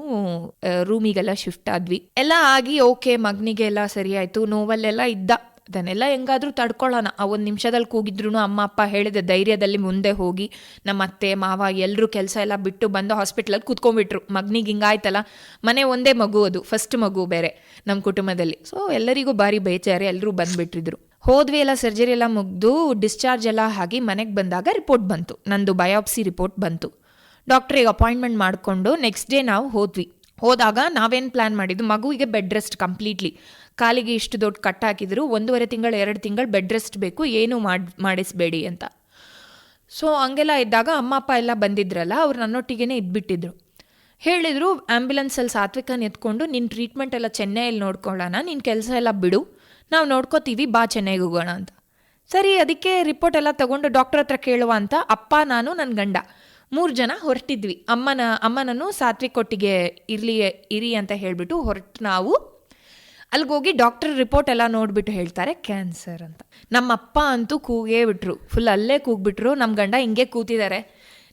ರೂಮಿಗೆಲ್ಲ ಶಿಫ್ಟ್ ಆದ್ವಿ. ಎಲ್ಲ ಆಗಿ ಓಕೆ ಮಗನಿಗೆ ಎಲ್ಲ ಸರಿ ಆಯಿತು, ನೋವಲ್ಲೆಲ್ಲ ಇದ್ದ. ಅದನ್ನೆಲ್ಲ ಹೆಂಗಾದ್ರೂ ತಡ್ಕೊಳ್ಳೋಣ. ಆ ಒಂದು ನಿಮಿಷದಲ್ಲಿ ಕೂಗಿದ್ರು ಅಮ್ಮ, ಅಪ್ಪ ಹೇಳಿದ ಧೈರ್ಯದಲ್ಲಿ ಮುಂದೆ ಹೋಗಿ ನಮ್ಮ ಅತ್ತೆ ಮಾವ ಎಲ್ಲರೂ ಕೆಲಸ ಎಲ್ಲ ಬಿಟ್ಟು ಬಂದು ಹಾಸ್ಪಿಟ್ಲಲ್ಲಿ ಕೂತ್ಕೊಂಡ್ಬಿಟ್ರು. ಮಗನಿಗೆ ಹಿಂಗಾಯ್ತಲ್ಲ, ಮನೆ ಒಂದೇ ಮಗು ಅದು ಫಸ್ಟ್ ಮಗು ಬೇರೆ ನಮ್ಮ ಕುಟುಂಬದಲ್ಲಿ. ಸೊ ಎಲ್ಲರಿಗೂ ಭಾರಿ ಬೇಜಾರೆ ಎಲ್ಲರೂ ಬಂದುಬಿಟ್ಟಿದ್ರು ಹೋದ್ವಿ ಎಲ್ಲ ಸರ್ಜರಿ ಎಲ್ಲ ಮುಗ್ದು ಡಿಸ್ಚಾರ್ಜ್ ಎಲ್ಲ ಆಗಿ ಮನೆಗೆ ಬಂದಾಗ ರಿಪೋರ್ಟ್ ಬಂತು. ನಂದು ಬಯಾಪ್ಸಿ ರಿಪೋರ್ಟ್ ಬಂತು. ಡಾಕ್ಟ್ರಿಗೆ ಅಪಾಯಿಂಟ್ಮೆಂಟ್ ಮಾಡಿಕೊಂಡು ನೆಕ್ಸ್ಟ್ ಡೇ ನಾವು ಹೋದ್ವಿ. ಹೋದಾಗ ನಾವೇನು ಪ್ಲ್ಯಾನ್ ಮಾಡಿದ್ದು? ಮಗುವಿಗೆ ಬೆಡ್ ರೆಸ್ಟ್ ಕಂಪ್ಲೀಟ್ಲಿ ಕಾಲಿಗೆ ಇಷ್ಟು ದೊಡ್ಡ ಕಟ್ ಹಾಕಿದ್ರು, ಒಂದೂವರೆ ತಿಂಗಳು, ಎರಡು ತಿಂಗಳು ಬೆಡ್ ರೆಸ್ಟ್ ಬೇಕು, ಏನೂ ಮಾಡಿ, ಮಾಡಿಸ್ಬೇಡಿ ಅಂತ. ಸೊ ಹಂಗೆಲ್ಲ ಇದ್ದಾಗ ಅಮ್ಮ, ಅಪ್ಪ ಎಲ್ಲ ಬಂದಿದ್ರಲ್ಲ, ಅವ್ರು ನನ್ನೊಟ್ಟಿಗೆ ಇದ್ಬಿಟ್ಟಿದ್ರು. ಹೇಳಿದರು ಆ್ಯಂಬುಲೆನ್ಸಲ್ಲಿ ಸಾತ್ವಿಕನ ಎತ್ಕೊಂಡು ನಿನ್ನ ಟ್ರೀಟ್ಮೆಂಟ್ ಎಲ್ಲ ಚೆನ್ನೈಯಲ್ಲಿ ನೋಡ್ಕೊಳ್ಳೋಣ ನಿನ್ನ ಕೆಲಸ ಎಲ್ಲ ಬಿಡು, ನಾವು ನೋಡ್ಕೋತೀವಿ, ಬಾ ಚೆನ್ನೈಗೆ ಹೋಗೋಣ ಅಂತ. ಸರಿ, ಅದಕ್ಕೆ ರಿಪೋರ್ಟ್ ಎಲ್ಲ ತಗೊಂಡು ಡಾಕ್ಟರ್ ಹತ್ರ ಕೇಳುವ ಅಂತ, ಅಪ್ಪ, ನಾನು ನನ್ನ ಗಂಡ. ಮೂರು ಜನ ಹೊರಟಿದ್ವಿ. ಅಮ್ಮನ ಅಮ್ಮನನ್ನು ಸಾತ್ವಿಕ್ ಒಟ್ಟಿಗೆ ಇರಲಿ ಇರಿ ಅಂತ ಹೇಳಿಬಿಟ್ಟು ಹೊರಟು ನಾವು. ಅಲ್ಲಿಗೆ ಹೋಗಿ ಡಾಕ್ಟರ್ ರಿಪೋರ್ಟ್ ಎಲ್ಲ ನೋಡಿಬಿಟ್ಟು ಹೇಳ್ತಾರೆ ಕ್ಯಾನ್ಸರ್ ಅಂತ. ನಮ್ಮ ಅಪ್ಪ ಅಂತೂ ಕೂಗೇ ಬಿಟ್ರು. ಫುಲ್ ಅಲ್ಲೇ ಕೂಗ್ಬಿಟ್ರು. ನಮ್ಮ ಗಂಡ ಹಿಂಗೆ ಕೂತಿದ್ದಾರೆ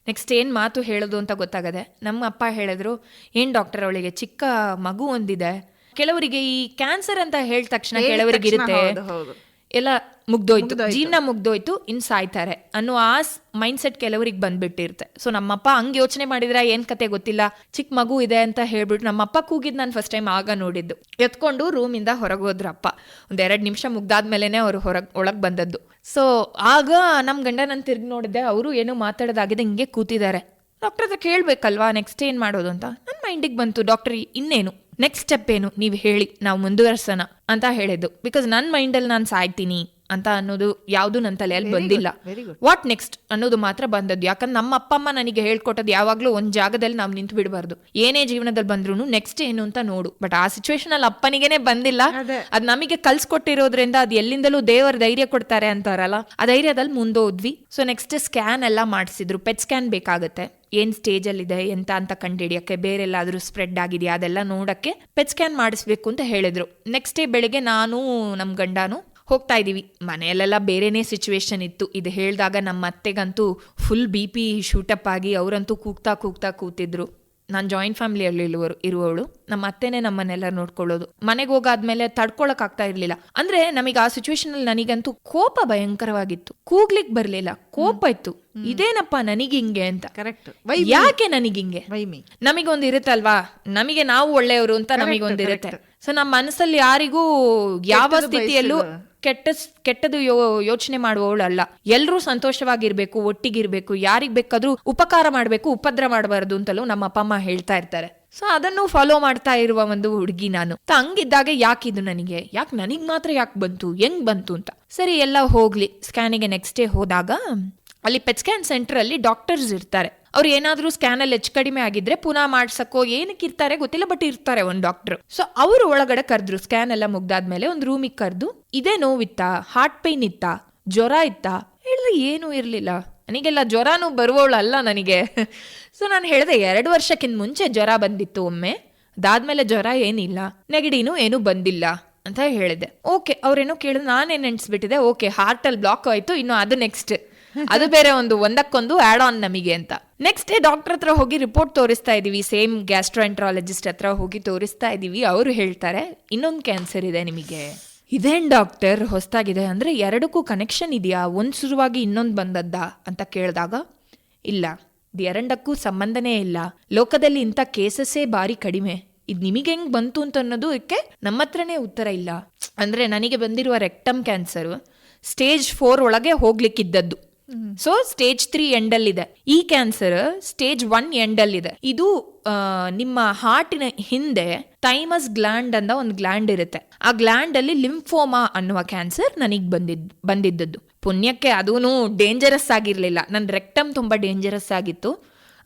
ನೆಕ್ಸ್ಟ್ ಏನು ಮಾತು ಹೇಳೋದು ಅಂತ ಗೊತ್ತಾಗದೆ ನಮ್ಮ ಅಪ್ಪ ಹೇಳಿದ್ರು ಏನು ಡಾಕ್ಟರ್ ಅವಳಿಗೆ ಚಿಕ್ಕ ಮಗು ಒಂದಿದೆ. ಕೆಲವರಿಗೆ ಈ ಕ್ಯಾನ್ಸರ್ ಅಂತ ಹೇಳಿದ ತಕ್ಷಣ ಕೆಲವರಿಗೆ ಇರುತ್ತೆ. ಎಲ್ಲ ಮುಗ್ದೋಯ್ತು. ಜೀವನ ಮುಗ್ದೋಯ್ತು ಇನ್ ಸಾಯ್ತಾರೆ. ಅನ್ನೋ ಆ ಮೈಂಡ್ ಸೆಟ್ ಕೆಲವರಿಗೆ ಬಂದ್ಬಿಟ್ಟಿರುತ್ತೆ. ಸೊ ನಮ್ಮಪ್ಪ ಹಂಗ್ ಯೋಚನೆ ಮಾಡಿದ್ರೆ ಏನ್ ಕತೆ ಗೊತ್ತಿಲ್ಲ. ಚಿಕ್ಕ ಮಗು ಇದೆ ಅಂತ ಹೇಳ್ಬಿಟ್ಟು ನಮ್ಮಪ್ಪ ಕೂಗಿದ್ ನಾನು ಫಸ್ಟ್ ಟೈಮ್ ಆಗ ನೋಡಿದ್ದು. ಎತ್ಕೊಂಡು ರೂಮಿಂದ ಹೊರಗೆ ಹೋದ್ರಪ್ಪ. ಒಂದ್ ಎರಡ್ ನಿಮಿಷ ಮುಗ್ದಾದ್ಮೇಲೆನೆ ಅವ್ರು ಹೊರಗ್ ಒಳಗ್ ಬಂದದ್ದು. ಸೊ ಆಗ ನಮ್ ಗಂಡ ನಾನು ತಿರ್ಗಿ ನೋಡಿದ್ದೆ ಅವರು ಏನು ಮಾತಾಡೋದಾಗಿದೆ ಹಿಂಗೆ ಕೂತಿದ್ದಾರೆ. ಡಾಕ್ಟರ್ ಹತ್ರ ಕೇಳಬೇಕಲ್ವಾ ನೆಕ್ಸ್ಟ್ ಏನು ಮಾಡೋದು ಅಂತ? ನನ್ನ ಮೈಂಡಿಗೆ ಬಂತು ಡಾಕ್ಟರ್ ಇನ್ನೇನು? ನೆಕ್ಸ್ಟ್ ಸ್ಟೆಪ್ ಏನು? ನೀವು ಹೇಳಿ ನಾವು ಮುಂದುವರ್ಸೋಣ ಅಂತ ಹೇಳಿದ್ದು. ಬಿಕಾಸ್ ನನ್ನ ಮೈಂಡಲ್ಲಿ ನಾನು ಸಾಯ್ತೀನಿ ಅಂತ ಅನ್ನೋದು ಯಾವುದು ನನ್ನ ತಲೆಯಲ್ಲಿ ಬಂದಿಲ್ಲ. ವಾಟ್ ನೆಕ್ಸ್ಟ್ ಅನ್ನೋದು ಮಾತ್ರ ಬಂದದ್ದು. ಯಾಕಂದ್ರೆ ನಮ್ಮ ಅಪ್ಪ ಅಮ್ಮ ನನಗೆ ಹೇಳ್ಕೊಟ್ಟದ್ದು ಯಾವಾಗಲೂ ಒಂದು ಜಾಗದಲ್ಲಿ ನಾವು ನಿಂತು ಬಿಡಬಾರ್ದು. ಏನೇ ಜೀವನದಲ್ಲಿ ಬಂದ್ರು ನೆಕ್ಸ್ಟ್ ಏನು ಅಂತ ನೋಡು. ಬಟ್ ಆ ಸಿಚುವೇಶನ್ ಅಲ್ಲಿ ಅಪ್ಪನಿಗೇನೆ ಬಂದಿಲ್ಲ. ಅದು. ನಮಗೆ ಕಲ್ಸ್ಕೊಟ್ಟಿರೋದ್ರಿಂದ ಅದು ಎಲ್ಲಿಂದಲೂ ದೇವರ ಧೈರ್ಯ ಕೊಡ್ತಾರೆ ಅಂತಾರಲ್ಲ ಆ ಧೈರ್ಯದಲ್ಲಿ ಮುಂದೋದ್ವಿ. ಸೊ ನೆಕ್ಸ್ಟ್ ಸ್ಕ್ಯಾನ್ ಎಲ್ಲ ಮಾಡಿಸಿದ್ರು. ಪೆಟ್ ಸ್ಕ್ಯಾನ್ ಬೇಕಾಗುತ್ತೆ. ಏನ್ ಸ್ಟೇಜಲ್ಲಿದೆ ಎಂತ ಅಂತ ಕಂಡುಹಿಡಿಯೋಕ್ಕೆ ಬೇರೆಲ್ಲಾದರೂ ಸ್ಪ್ರೆಡ್ ಆಗಿದೆಯಾ? ಅದೆಲ್ಲ ನೋಡೋಕ್ಕೆ ಪೆಟ್ ಸ್ಕ್ಯಾನ್ ಮಾಡಿಸ್ಬೇಕು ಅಂತ ಹೇಳಿದರು. ನೆಕ್ಸ್ಟ್ ಡೇ ಬೆಳಗ್ಗೆ ನಾನು ನಮ್ಮ ಗಂಡನು ಹೋಗ್ತಾ ಇದ್ದೀವಿ. ಮನೆಯಲ್ಲೆಲ್ಲ ಬೇರೆನೇ ಸಿಚುವೇಶನ್ ಇತ್ತು. ಇದು ಹೇಳಿದಾಗ ನಮ್ಮ ಅತ್ತೆಗಂತೂ full B P shoot up ಆಗಿ ಅವರಂತೂ ಕೂಗ್ತಾ ಕೂಗ್ತಾ ಕೂತಿದ್ರು. ನಾನು ಜಾಯಿಂಟ್ ಫ್ಯಾಮಿಲಿಯಲ್ಲಿ ಇರುವವರು ಇರುವವಳು. ನಮ್ಮ ಅತ್ತೆನೇ ನಮ್ಮನ್ನೆಲ್ಲ ನೋಡ್ಕೊಳ್ಳೋದು. ಮನೆಗೆ ಹೋಗಾದ್ಮೇಲೆ ತಡ್ಕೊಳಕ್ ಆಗ್ತಾ ಇರ್ಲಿಲ್ಲ. ಅಂದ್ರೆ ನಮಗೆ ಆ ಸಿಚುವೇಶನ್ ಅಲ್ಲಿ ನನಗಂತೂ ಕೋಪ ಭಯಂಕರವಾಗಿತ್ತು. ಕೂಗ್ಲಿಕ್ ಬರ್ಲಿಲ್ಲ. ಕೋಪ ಇತ್ತು. ಇದೇನಪ್ಪ ನನಗಿಂಗೆ ಅಂತ. ಕರೆಕ್ಟ್ ಯಾಕೆ ನನಗಿಂಗೆ ಹಿಂಗೆ? ನಮಗೊಂದು ಇರುತ್ತಲ್ವಾ? ನಮಗೆ ನಾವು ಒಳ್ಳೆಯವರು ಅಂತ ನಮಗೊಂದು ಇರುತ್ತೆ. ಸೊ ನಮ್ಮ ಮನಸ್ಸಲ್ಲಿ ಯಾರಿಗೂ ಯಾವ ಸ್ಥಿತಿಯಲ್ಲೂ. ಕೆಟ್ಟ ಕೆಟ್ಟದು ಯೋ, ಯೋಚನೆ ಮಾಡುವವಳಲ್ಲ. ಎಲ್ಲರೂ ಸಂತೋಷವಾಗಿರ್ಬೇಕು, ಒಟ್ಟಿಗಿರ್ಬೇಕು, ಯಾರಿಗೆ ಬೇಕಾದ್ರೂ ಉಪಕಾರ ಮಾಡಬೇಕು, ಉಪದ್ರ ಮಾಡಬಾರದು ಅಂತಲೂ ನಮ್ಮ ಅಪ್ಪ, ಅಮ್ಮ ಹೇಳ್ತಾ ಇರ್ತಾರೆ. ಸೊ ಅದನ್ನು ಫಾಲೋ ಮಾಡ್ತಾ ಇರುವ ಒಂದು ಹುಡುಗಿ ನಾನು. ಹಂಗಿದ್ದಾಗ ಯಾಕಿದು ನನಗೆ? ಯಾಕೆ ನನಗ್ ಮಾತ್ರ ಯಾಕೆ ಬಂತು? ಹೆಂಗ್ ಬಂತು ಅಂತ. ಸರಿ, ಎಲ್ಲ ಹೋಗ್ಲಿ. ಸ್ಕ್ಯಾನಿಗೆ ನೆಕ್ಸ್ಟ್ ಡೇ ಹೋದಾಗ, ಅಲ್ಲಿ ಪೆಟ್ ಸ್ಕ್ಯಾನ್ ಸೆಂಟರ್ ಅಲ್ಲಿ ಡಾಕ್ಟರ್ಸ್ ಇರ್ತಾರೆ. ಅವ್ರು ಏನಾದರೂ ಸ್ಕ್ಯಾನ್ ಅಲ್ಲಿ ಹೆಚ್ಚು ಕಡಿಮೆ ಆಗಿದ್ರೆ ಪುನಃ ಮಾಡ್ಸಕ್ಕೋ ಏನಕ್ಕೆ ಇರ್ತಾರೆ ಗೊತ್ತಿಲ್ಲ ಬಟ್ ಇರ್ತಾರೆ ಒಂದು ಡಾಕ್ಟರ್ ಸೊ ಅವರು ಒಳಗಡೆ ಕರೆದ್ರು ಸ್ಕ್ಯಾನ್ ಎಲ್ಲ ಮುಗ್ದಾದ್ಮೇಲೆ ಒಂದು ರೂಮಿಗೆ ಕರೆದು, ಇದೇ ನೋವಿತ್ತಾ ಹಾರ್ಟ್ ಪೈನ್ ಇತ್ತಾ, ಜ್ವರ ಇತ್ತಾ, ಹೇಳಿದ್ರೆ ಏನೂ ಇರಲಿಲ್ಲ. ನನಗೆಲ್ಲ ಜ್ವರನೂ ಬರುವವಳಲ್ಲ ನನಗೆ. ಸೊ ನಾನು ಹೇಳಿದೆ, ಎರಡು ವರ್ಷಕ್ಕಿಂತ ಮುಂಚೆ ಜ್ವರ ಬಂದಿತ್ತು ಒಮ್ಮೆ, ಅದಾದ್ಮೇಲೆ ಜ್ವರ ಏನಿಲ್ಲ, ನೆಗಡಿನೂ ಏನೂ ಬಂದಿಲ್ಲ ಅಂತ ಹೇಳಿದೆ. ಓಕೆ ಅವ್ರೇನೋ ಕೇಳಿದ್ರು ನಾನೇನು ನೆನ್ಸ್ಬಿಟ್ಟಿದೆ ಓಕೆ ಹಾರ್ಟಲ್ಲಿ ಬ್ಲಾಕ್ ಆಯಿತು, ಇನ್ನು ಅದು ನೆಕ್ಸ್ಟ್ ಅದು ಬೇರೆ ಒಂದು ಒಂದಕ್ಕೊಂದು ಆಡ್ ಆನ್ ನಮಗೆ ಅಂತ. ನೆಕ್ಸ್ಟ್ ಡೇ ಡಾಕ್ಟರ್ ಹತ್ರ ಹೋಗಿ ರಿಪೋರ್ಟ್ ತೋರಿಸ್ತಾ ಇದೀವಿ. ಸೇಮ್ ಗ್ಯಾಸ್ಟ್ರೋಎಂಟ್ರಾಲಜಿಸ್ಟ್ ಹತ್ರ ಹೋಗಿ ತೋರಿಸ್ತಾ ಇದೀವಿ. ಅವರು ಹೇಳ್ತಾರೆ, ಇನ್ನೊಂದು ಕ್ಯಾನ್ಸರ್ ಇದೆ ನಿಮಗೆ. ಇದೇನು ಡಾಕ್ಟರ್ ಹೊಸ್ತಾಗಿದೆ ಅಂದ್ರೆ ಎರಡಕ್ಕೂ ಕನೆಕ್ಷನ್ ಇದೆಯಾ? ಒಂದು ಶುರುವಾಗಿ ಇನ್ನೊಂದು ಬಂದದ್ದ? ಅಂತ ಕೇಳಿದಾಗ, ಇಲ್ಲ. ಇದು ಎರಡಕ್ಕೂ ಸಂಬಂಧನೇ ಇಲ್ಲ. ಲೋಕದಲ್ಲಿ ಇಂಥ ಕೇಸಸ್ಸೇ ಬಾರಿ ಕಡಿಮೆ. ಇದು ನಿಮಗೆ ಹೆಂಗೆ ಬಂತು ಅಂತ ಅನ್ನೋದಕ್ಕೆ ನಮ್ಮ ಹತ್ರನೇ ಉತ್ತರ ಇಲ್ಲ. ಅಂದ್ರೆ ನನಗೆ ಬಂದಿರುವ ರೆಕ್ಟಮ್ ಕ್ಯಾನ್ಸರ್ ಸ್ಟೇಜ್ ಫೋರ್ ಒಳಗೆ ಹೋಗ್ಲಿಕ್ಕಿದ್ದದ್ದು. ಸೊ ಸ್ಟೇಜ್ ತ್ರೀ ಎಂಡಲ್ಲಿದೆ. ಈ ಕ್ಯಾನ್ಸರ್ ಸ್ಟೇಜ್ ಒನ್ ಎಂಡಲ್ಲಿದೆ. ಇದು ನಿಮ್ಮ ಹಾರ್ಟಿನ ಹಿಂದೆ ಥೈಮಸ್ ಗ್ಲ್ಯಾಂಡ್ ಅಂತ ಒಂದು ಗ್ಲ್ಯಾಂಡ್ ಇರುತ್ತೆ. ಆ ಗ್ಲ್ಯಾಂಡ್ ಅಲ್ಲಿ ಲಿಂಫೋಮಾ ಅನ್ನುವ ಕ್ಯಾನ್ಸರ್ ನನಗೆ ಬಂದಿದ್, ಬಂದಿದ್ದದ್ದು. ಪುಣ್ಯಕ್ಕೆ ಅದೂ ಡೇಂಜರಸ್ ಆಗಿರಲಿಲ್ಲ. ನನ್ನ ರೆಕ್ಟಮ್ ತುಂಬ ಡೇಂಜರಸ್ ಆಗಿತ್ತು.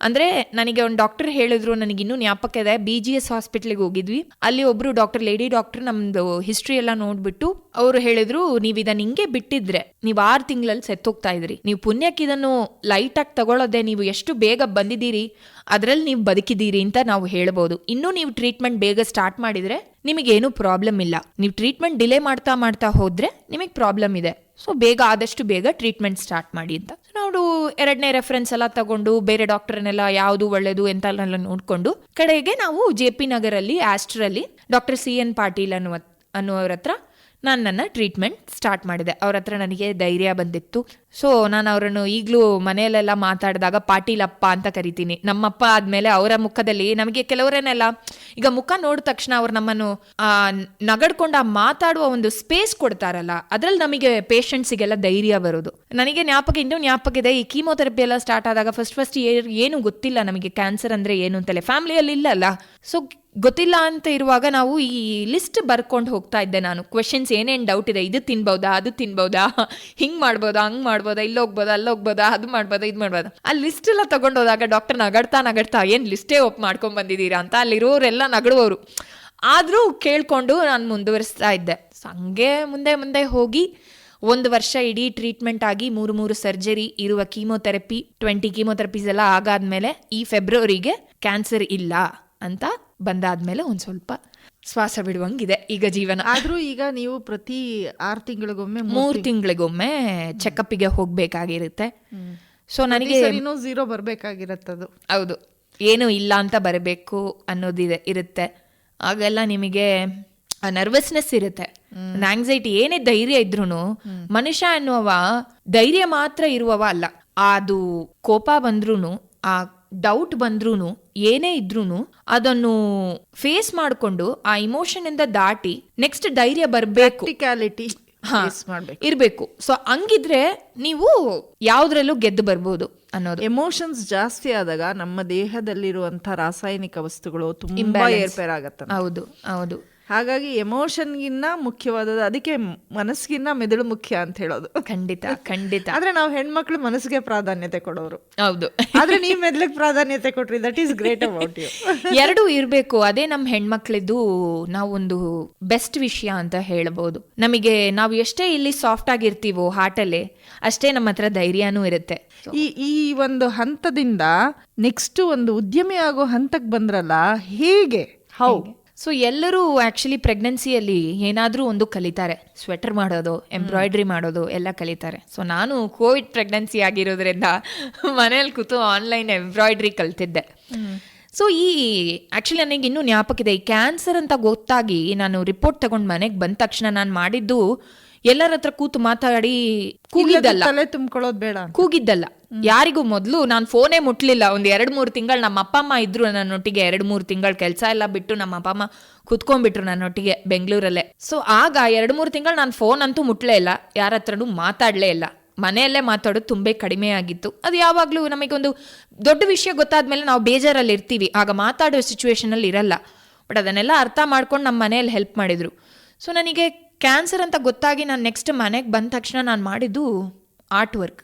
ಅಂದ್ರೆ ನನಗೆ ಒಂದು ಡಾಕ್ಟರ್ ಹೇಳಿದ್ರು, ನನಗೆ ಇನ್ನೂ ಜ್ಞಾಪಕ ಇದೆ. ಬಿ ಜಿ ಎಸ್ ಹಾಸ್ಪಿಟ್ಲಿಗೆ ಹೋಗಿದ್ವಿ. ಅಲ್ಲಿ ಒಬ್ರು ಡಾಕ್ಟರ್ ಲೇಡಿ ಡಾಕ್ಟರ್ ನಮ್ದು ಹಿಸ್ಟ್ರಿ ಎಲ್ಲ ನೋಡ್ಬಿಟ್ಟು ಅವರು ಹೇಳಿದ್ರು, ನೀವು ಇದನ್ನ ಹಿಂಗೆ ಬಿಟ್ಟಿದ್ರೆ, ನೀವು ಆರು ತಿಂಗಳಲ್ಲಿ ಸೆತ್ತೋಗ್ತಾ ಇದ್ರಿ. ನೀವು ಪುಣ್ಯಕ್ಕೆ ಇದನ್ನು ಲೈಟ್ ಆಗಿ ತಗೊಳ್ಳೋದೆ ನೀವು ಎಷ್ಟು ಬೇಗ ಬಂದಿದ್ದೀರಿ ಅದರಲ್ಲಿ ನೀವು ಬದುಕಿದ್ದೀರಿ ಅಂತ ನಾವು ಹೇಳ್ಬೋದು. ಇನ್ನೂ ನೀವು ಟ್ರೀಟ್ಮೆಂಟ್ ಬೇಗ ಸ್ಟಾರ್ಟ್ ಮಾಡಿದ್ರೆ ನಿಮಗೇನು ಪ್ರಾಬ್ಲಮ್ ಇಲ್ಲ. ನೀವು ಟ್ರೀಟ್ಮೆಂಟ್ ಡಿಲೇ ಮಾಡ್ತಾ ಮಾಡ್ತಾ ಹೋದ್ರೆ ನಿಮಗೆ ಪ್ರಾಬ್ಲಮ್ ಇದೆ. ಸೊ ಬೇಗ ಆದಷ್ಟು ಬೇಗ ಟ್ರೀಟ್ಮೆಂಟ್ ಸ್ಟಾರ್ಟ್ ಮಾಡಿ ಅಂತ. ನಾವು ಎರಡನೇ ರೆಫರೆನ್ಸ್ ಎಲ್ಲ ತಗೊಂಡು, ಬೇರೆ ಡಾಕ್ಟರ್ನೆಲ್ಲ ಯಾವುದು ಒಳ್ಳೇದು ಎಂತೆಲ್ಲ ನೋಡ್ಕೊಂಡು, ಕಡೆಗೆ ನಾವು ಜೆ ಪಿ ನಗರಲ್ಲಿ ಆಸ್ಟ್ರಲ್ಲಿ ಡಾಕ್ಟರ್ ಸಿ ಎನ್ ಪಾಟೀಲ್ ಅನ್ನುವ ಅನ್ನುವರ ಹತ್ರ ನಾನು ನನ್ನ ಟ್ರೀಟ್ಮೆಂಟ್ ಸ್ಟಾರ್ಟ್ ಮಾಡಿದೆ. ಅವ್ರ ಹತ್ರ ನನಗೆ ಧೈರ್ಯ ಬಂದಿತ್ತು. ಸೊ ನಾನು ಅವರನ್ನು ಈಗಲೂ ಮನೆಯಲ್ಲೆಲ್ಲ ಮಾತಾಡಿದಾಗ, ಪಾಟೀಲಪ್ಪ ಅಂತ ಕರಿತೀನಿ. ನಮ್ಮಪ್ಪ ಆದಮೇಲೆ ಅವರ ಮುಖದಲ್ಲಿ, ನಮಗೆ ಕೆಲವರೇನೆಲ್ಲ ಈಗ ಮುಖ ನೋಡಿದ ತಕ್ಷಣ ಅವ್ರು ನಮ್ಮನ್ನು ನಗಡ್ಕೊಂಡು ಮಾತಾಡುವ ಒಂದು ಸ್ಪೇಸ್ ಕೊಡ್ತಾರಲ್ಲ, ಅದ್ರಲ್ಲಿ ನಮಗೆ ಪೇಷಂಟ್ಸಿಗೆಲ್ಲ ಧೈರ್ಯ ಬರೋದು. ನನಗೆ ಜ್ಞಾಪಕ, ಇನ್ನೂ ಜ್ಞಾಪಕ ಇದೆ, ಈ ಕೀಮೋಥೆರಪಿ ಎಲ್ಲ ಸ್ಟಾರ್ಟ್ ಆದಾಗ ಫಸ್ಟ್ ಫಸ್ಟ್ ಏನು ಗೊತ್ತಿಲ್ಲ ನಮಗೆ ಕ್ಯಾನ್ಸರ್ ಅಂದ್ರೆ ಏನು ಅಂತಲೇ ಫ್ಯಾಮಿಲಿಯಲ್ಲಿ ಇಲ್ಲಲ್ಲ. ಸೊ ಗೊತ್ತಿಲ್ಲ ಅಂತ ಇರುವಾಗ ನಾವು ಈ ಲಿಸ್ಟ್ ಬರ್ಕೊಂಡು ಹೋಗ್ತಾ ಇದ್ದೆ ನಾನು. ಕ್ವೆಶನ್ಸ್ ಏನೇನು ಡೌಟ್ ಇದೆ, ಇದು ತಿನ್ಬೌದಾ, ಅದು ತಿನ್ಬೌದಾ, ಹಿಂಗೆ ಮಾಡ್ಬೋದಾ, ಹಂಗೆ ಮಾಡ್ಬೋದಾ ಇಲ್ಲಿ ಹೋಗ್ಬೋದಾ? ಅಲ್ಲಿ ಹೋಗ್ಬೋದಾ? ಅದು ಮಾಡ್ಬೋದಾ? ಇದು ಮಾಡ್ಬೋದಾ? ಆ ಲಿಸ್ಟ್ ಎಲ್ಲ ತಗೊಂಡೋದಾಗ ಡಾಕ್ಟರ್ ನಗಡ್ತಾ ನಗಡ್ತಾ, ಏನು ಲಿಸ್ಟೇ ಒಪ್ ಮಾಡ್ಕೊಂಡ್ ಬಂದಿದ್ದೀರಾ? ಅಂತ ಅಲ್ಲಿರೋರೆಲ್ಲ ನಗಡುವವರು ಆದರೂ ಕೇಳ್ಕೊಂಡು ನಾನು ಮುಂದುವರಿಸ್ತಾ ಇದ್ದೆ. ಹಂಗೆ ಮುಂದೆ ಮುಂದೆ ಹೋಗಿ ಒಂದು ವರ್ಷ ಇಡೀ ಟ್ರೀಟ್ಮೆಂಟ್ ಆಗಿ ಮೂರು ಮೂರು ಸರ್ಜರಿ ಇರುವ ಕೀಮೋಥೆರಪಿ ಟ್ವೆಂಟಿ ಕೀಮೋಥೆರಪೀಸ್ ಎಲ್ಲ ಆಗಾದ್ಮೇಲೆ ಈ ಫೆಬ್ರವರಿಗೆ ಕ್ಯಾನ್ಸರ್ ಇಲ್ಲ ಅಂತ ಬಂದಾದ್ಮೇಲೆ ಒಂದು ಸ್ವಲ್ಪ ಶ್ವಾಸ ಬಿಡುವಂಗಿದೆ ಈಗ ಜೀವನ. ಆದರೂ ಈಗ ನೀವು ಪ್ರತಿ ಆರು ತಿಂಗಳಿಗೊಮ್ಮೆ ಮೂರು ತಿಂಗಳಿಗೊಮ್ಮೆ ಚೆಕಪ್ಪಿಗೆ ಹೋಗ್ಬೇಕಾಗಿರುತ್ತೆ. ಸೊ ನನಗೆ ಝೀರೋ ಬರಬೇಕಾಗಿರತ್ತದು. ಹೌದು. ಏನು ಇಲ್ಲ ಅಂತ ಬರಬೇಕು ಅನ್ನೋದಿದೆ ಇರುತ್ತೆ. ಆಗೆಲ್ಲ ನಿಮಗೆ ನರ್ವಸ್ನೆಸ್ ಇರುತ್ತೆ. ಆಂಗ್ಸೈಟಿ ಏನೇ ಧೈರ್ಯ ಇದ್ರೂ ಮನುಷ್ಯ ಅನ್ನುವ ಧೈರ್ಯ ಮಾತ್ರ ಇರುವವ ಅಲ್ಲ. ಅದು ಕೋಪ ಬಂದ್ರೂ ಆ ಡೌಟ್ ಬಂದ್ರೂ ಏನೇ ಇದ್ರೂ ಅದನ್ನು ಫೇಸ್ ಮಾಡಿಕೊಂಡು ಆ ಇಮೋಷನ್ ಇಂದ ದಾಟಿ ನೆಕ್ಸ್ಟ್ ಧೈರ್ಯ ಬರಬೇಕು. ಇರ್ಬೇಕು. ಸೊ ಹಂಗಿದ್ರೆ ನೀವು ಯಾವ್ದ್ರಲ್ಲೂ ಗೆದ್ದು ಬರ್ಬೋದು ಅನ್ನೋದು. ಎಮೋಷನ್ಸ್ ಜಾಸ್ತಿ ಆದಾಗ ನಮ್ಮ ದೇಹದಲ್ಲಿರುವಂತಹ ರಾಸಾಯನಿಕ ವಸ್ತುಗಳು ತುಂಬಾ ಏರ್ಪೇರ್ ಆಗತ್ತೆ ಹೌದು ಹೌದು. ಹಾಗಾಗಿ ಎಮೋಷನ್ಗಿನ್ನ ಮುಖ್ಯವಾದದ್ದು ಅದಕ್ಕೆ ಮನಸ್ಸಿಗಿನ್ನ ಮೆದುಳು ಮುಖ್ಯ ಅಂತ ಹೇಳೋದು. ಖಂಡಿತ ಖಂಡಿತ. ಆದ್ರೆ ನಾವು ಹೆಣ್ಮಕ್ಳು ಮನಸ್ಸಿಗೆ ಪ್ರಾಧಾನ್ಯತೆ ಕೊಡೋರು. ಹೌದು. ಆದ್ರೆ ನೀವು ಮೆದ್ಲಿಗೆ ಪ್ರಾಧಾನ್ಯತೆ ಕೊಟ್ರಿ that is great about you ಎರಡೂ ಇರಬೇಕು ಅದೇ ನಮ್ಮ ಹೆಣ್ಮಕ್ಳಿದ್ದು ನಾವೊಂದು ಬೆಸ್ಟ್ ವಿಷಯ ಅಂತ ಹೇಳ್ಬೋದು. ನಮಗೆ ನಾವು ಎಷ್ಟೇ ಇಲ್ಲಿ ಸಾಫ್ಟ್ ಆಗಿರ್ತೀವೋ ಹಾಟಲ್ಲೇ ಅಷ್ಟೇ ನಮ್ಮ ಹತ್ರ ಧೈರ್ಯನೂ ಇರುತ್ತೆ. ಈ ಈ ಒಂದು ಹಂತದಿಂದ ನೆಕ್ಸ್ಟ್ ಒಂದು ಉದ್ಯಮಿ ಆಗೋ ಹಂತಕ್ಕೆ ಬಂದ್ರಲ್ಲ ಹೇಗೆ? ಹೌ ಸೊ ಎಲ್ಲರೂ ಆ್ಯಕ್ಚುಲಿ ಪ್ರೆಗ್ನೆನ್ಸಿಯಲ್ಲಿ ಏನಾದರೂ ಒಂದು ಕಲಿತಾರೆ. ಸ್ವೆಟರ್ ಮಾಡೋದು ಎಂಬ್ರಾಯ್ಡ್ರಿ ಮಾಡೋದು ಎಲ್ಲ ಕಲಿತಾರೆ. ಸೊ ನಾನು ಕೋವಿಡ್ ಪ್ರೆಗ್ನೆನ್ಸಿ ಆಗಿರೋದ್ರಿಂದ ಮನೇಲಿ ಕೂತು ಆನ್ಲೈನ್ ಎಂಬ್ರಾಯ್ಡ್ರಿ ಕಲ್ತಿದ್ದೆ. ಸೊ ಈ ಆ್ಯಕ್ಚುಲಿ ನನಗೆ ಇನ್ನೂ ಜ್ಞಾಪಕಿದೆ ಈ ಕ್ಯಾನ್ಸರ್ ಅಂತ ಗೊತ್ತಾಗಿ ನಾನು ರಿಪೋರ್ಟ್ ತಗೊಂಡು ಮನೆಗೆ ಬಂದ ತಕ್ಷಣ ನಾನು ಮಾಡಿದ್ದು ಎಲ್ಲರ ಹತ್ರ ಕೂತು ಮಾತಾಡಿ ಕೂಗಿದ್ದಲ್ಲ. ತಲೆ ತುಂಬ್ಕೊಳ್ಳೋದು ಬೇಡ ಕೂಗಿದ್ದಲ್ಲ. ಯಾರಿಗೂ ಮೊದಲು ನಾನು ಫೋನೇ ಮುಟ್ಲಿಲ್ಲ. ಒಂದು ಎರಡು ಮೂರು ತಿಂಗಳು ನಮ್ಮ ಅಪ್ಪ ಅಮ್ಮ ಇದ್ರು ನನ್ನೊಟ್ಟಿಗೆ ಎರಡು ಮೂರು ತಿಂಗಳು ಕೆಲಸ ಎಲ್ಲ ಬಿಟ್ಟು ನಮ್ಮ ಅಪ್ಪ ಅಮ್ಮ ಕುತ್ಕೊಂಡ್ಬಿಟ್ರು ನನ್ನೊಟ್ಟಿಗೆ ಬೆಂಗಳೂರಲ್ಲೇ. ಸೊ ಆಗ ಎರಡು ಮೂರು ತಿಂಗಳು ನಾನು ಫೋನ್ ಅಂತೂ ಮುಟ್ಲೇ ಇಲ್ಲ. ಯಾರ ಹತ್ರನೂ ಮಾತಾಡಲೇ ಇಲ್ಲ. ಮನೆಯಲ್ಲೇ ಮಾತಾಡೋದು ತುಂಬ ಕಡಿಮೆ ಆಗಿತ್ತು. ಅದು ಯಾವಾಗಲೂ ನಮಗೊಂದು ದೊಡ್ಡ ವಿಷಯ ಗೊತ್ತಾದ್ಮೇಲೆ ನಾವು ಬೇಜಾರಲ್ಲಿ ಇರ್ತೀವಿ. ಆಗ ಮಾತಾಡೋ ಸಿಚುವೇಶನಲ್ಲಿ ಇರಲ್ಲ. ಬಟ್ ಅದನ್ನೆಲ್ಲ ಅರ್ಥ ಮಾಡ್ಕೊಂಡು ನಮ್ಮ ಮನೆಯಲ್ಲಿ ಹೆಲ್ಪ್ ಮಾಡಿದ್ರು. ಸೊ ನನಗೆ ಕ್ಯಾನ್ಸರ್ ಅಂತ ಗೊತ್ತಾಗಿ ನಾನು ನೆಕ್ಸ್ಟ್ ಮನೆಗೆ ಬಂದ ತಕ್ಷಣ ನಾನು ಮಾಡಿದ್ದು ಆರ್ಟ್ ವರ್ಕ್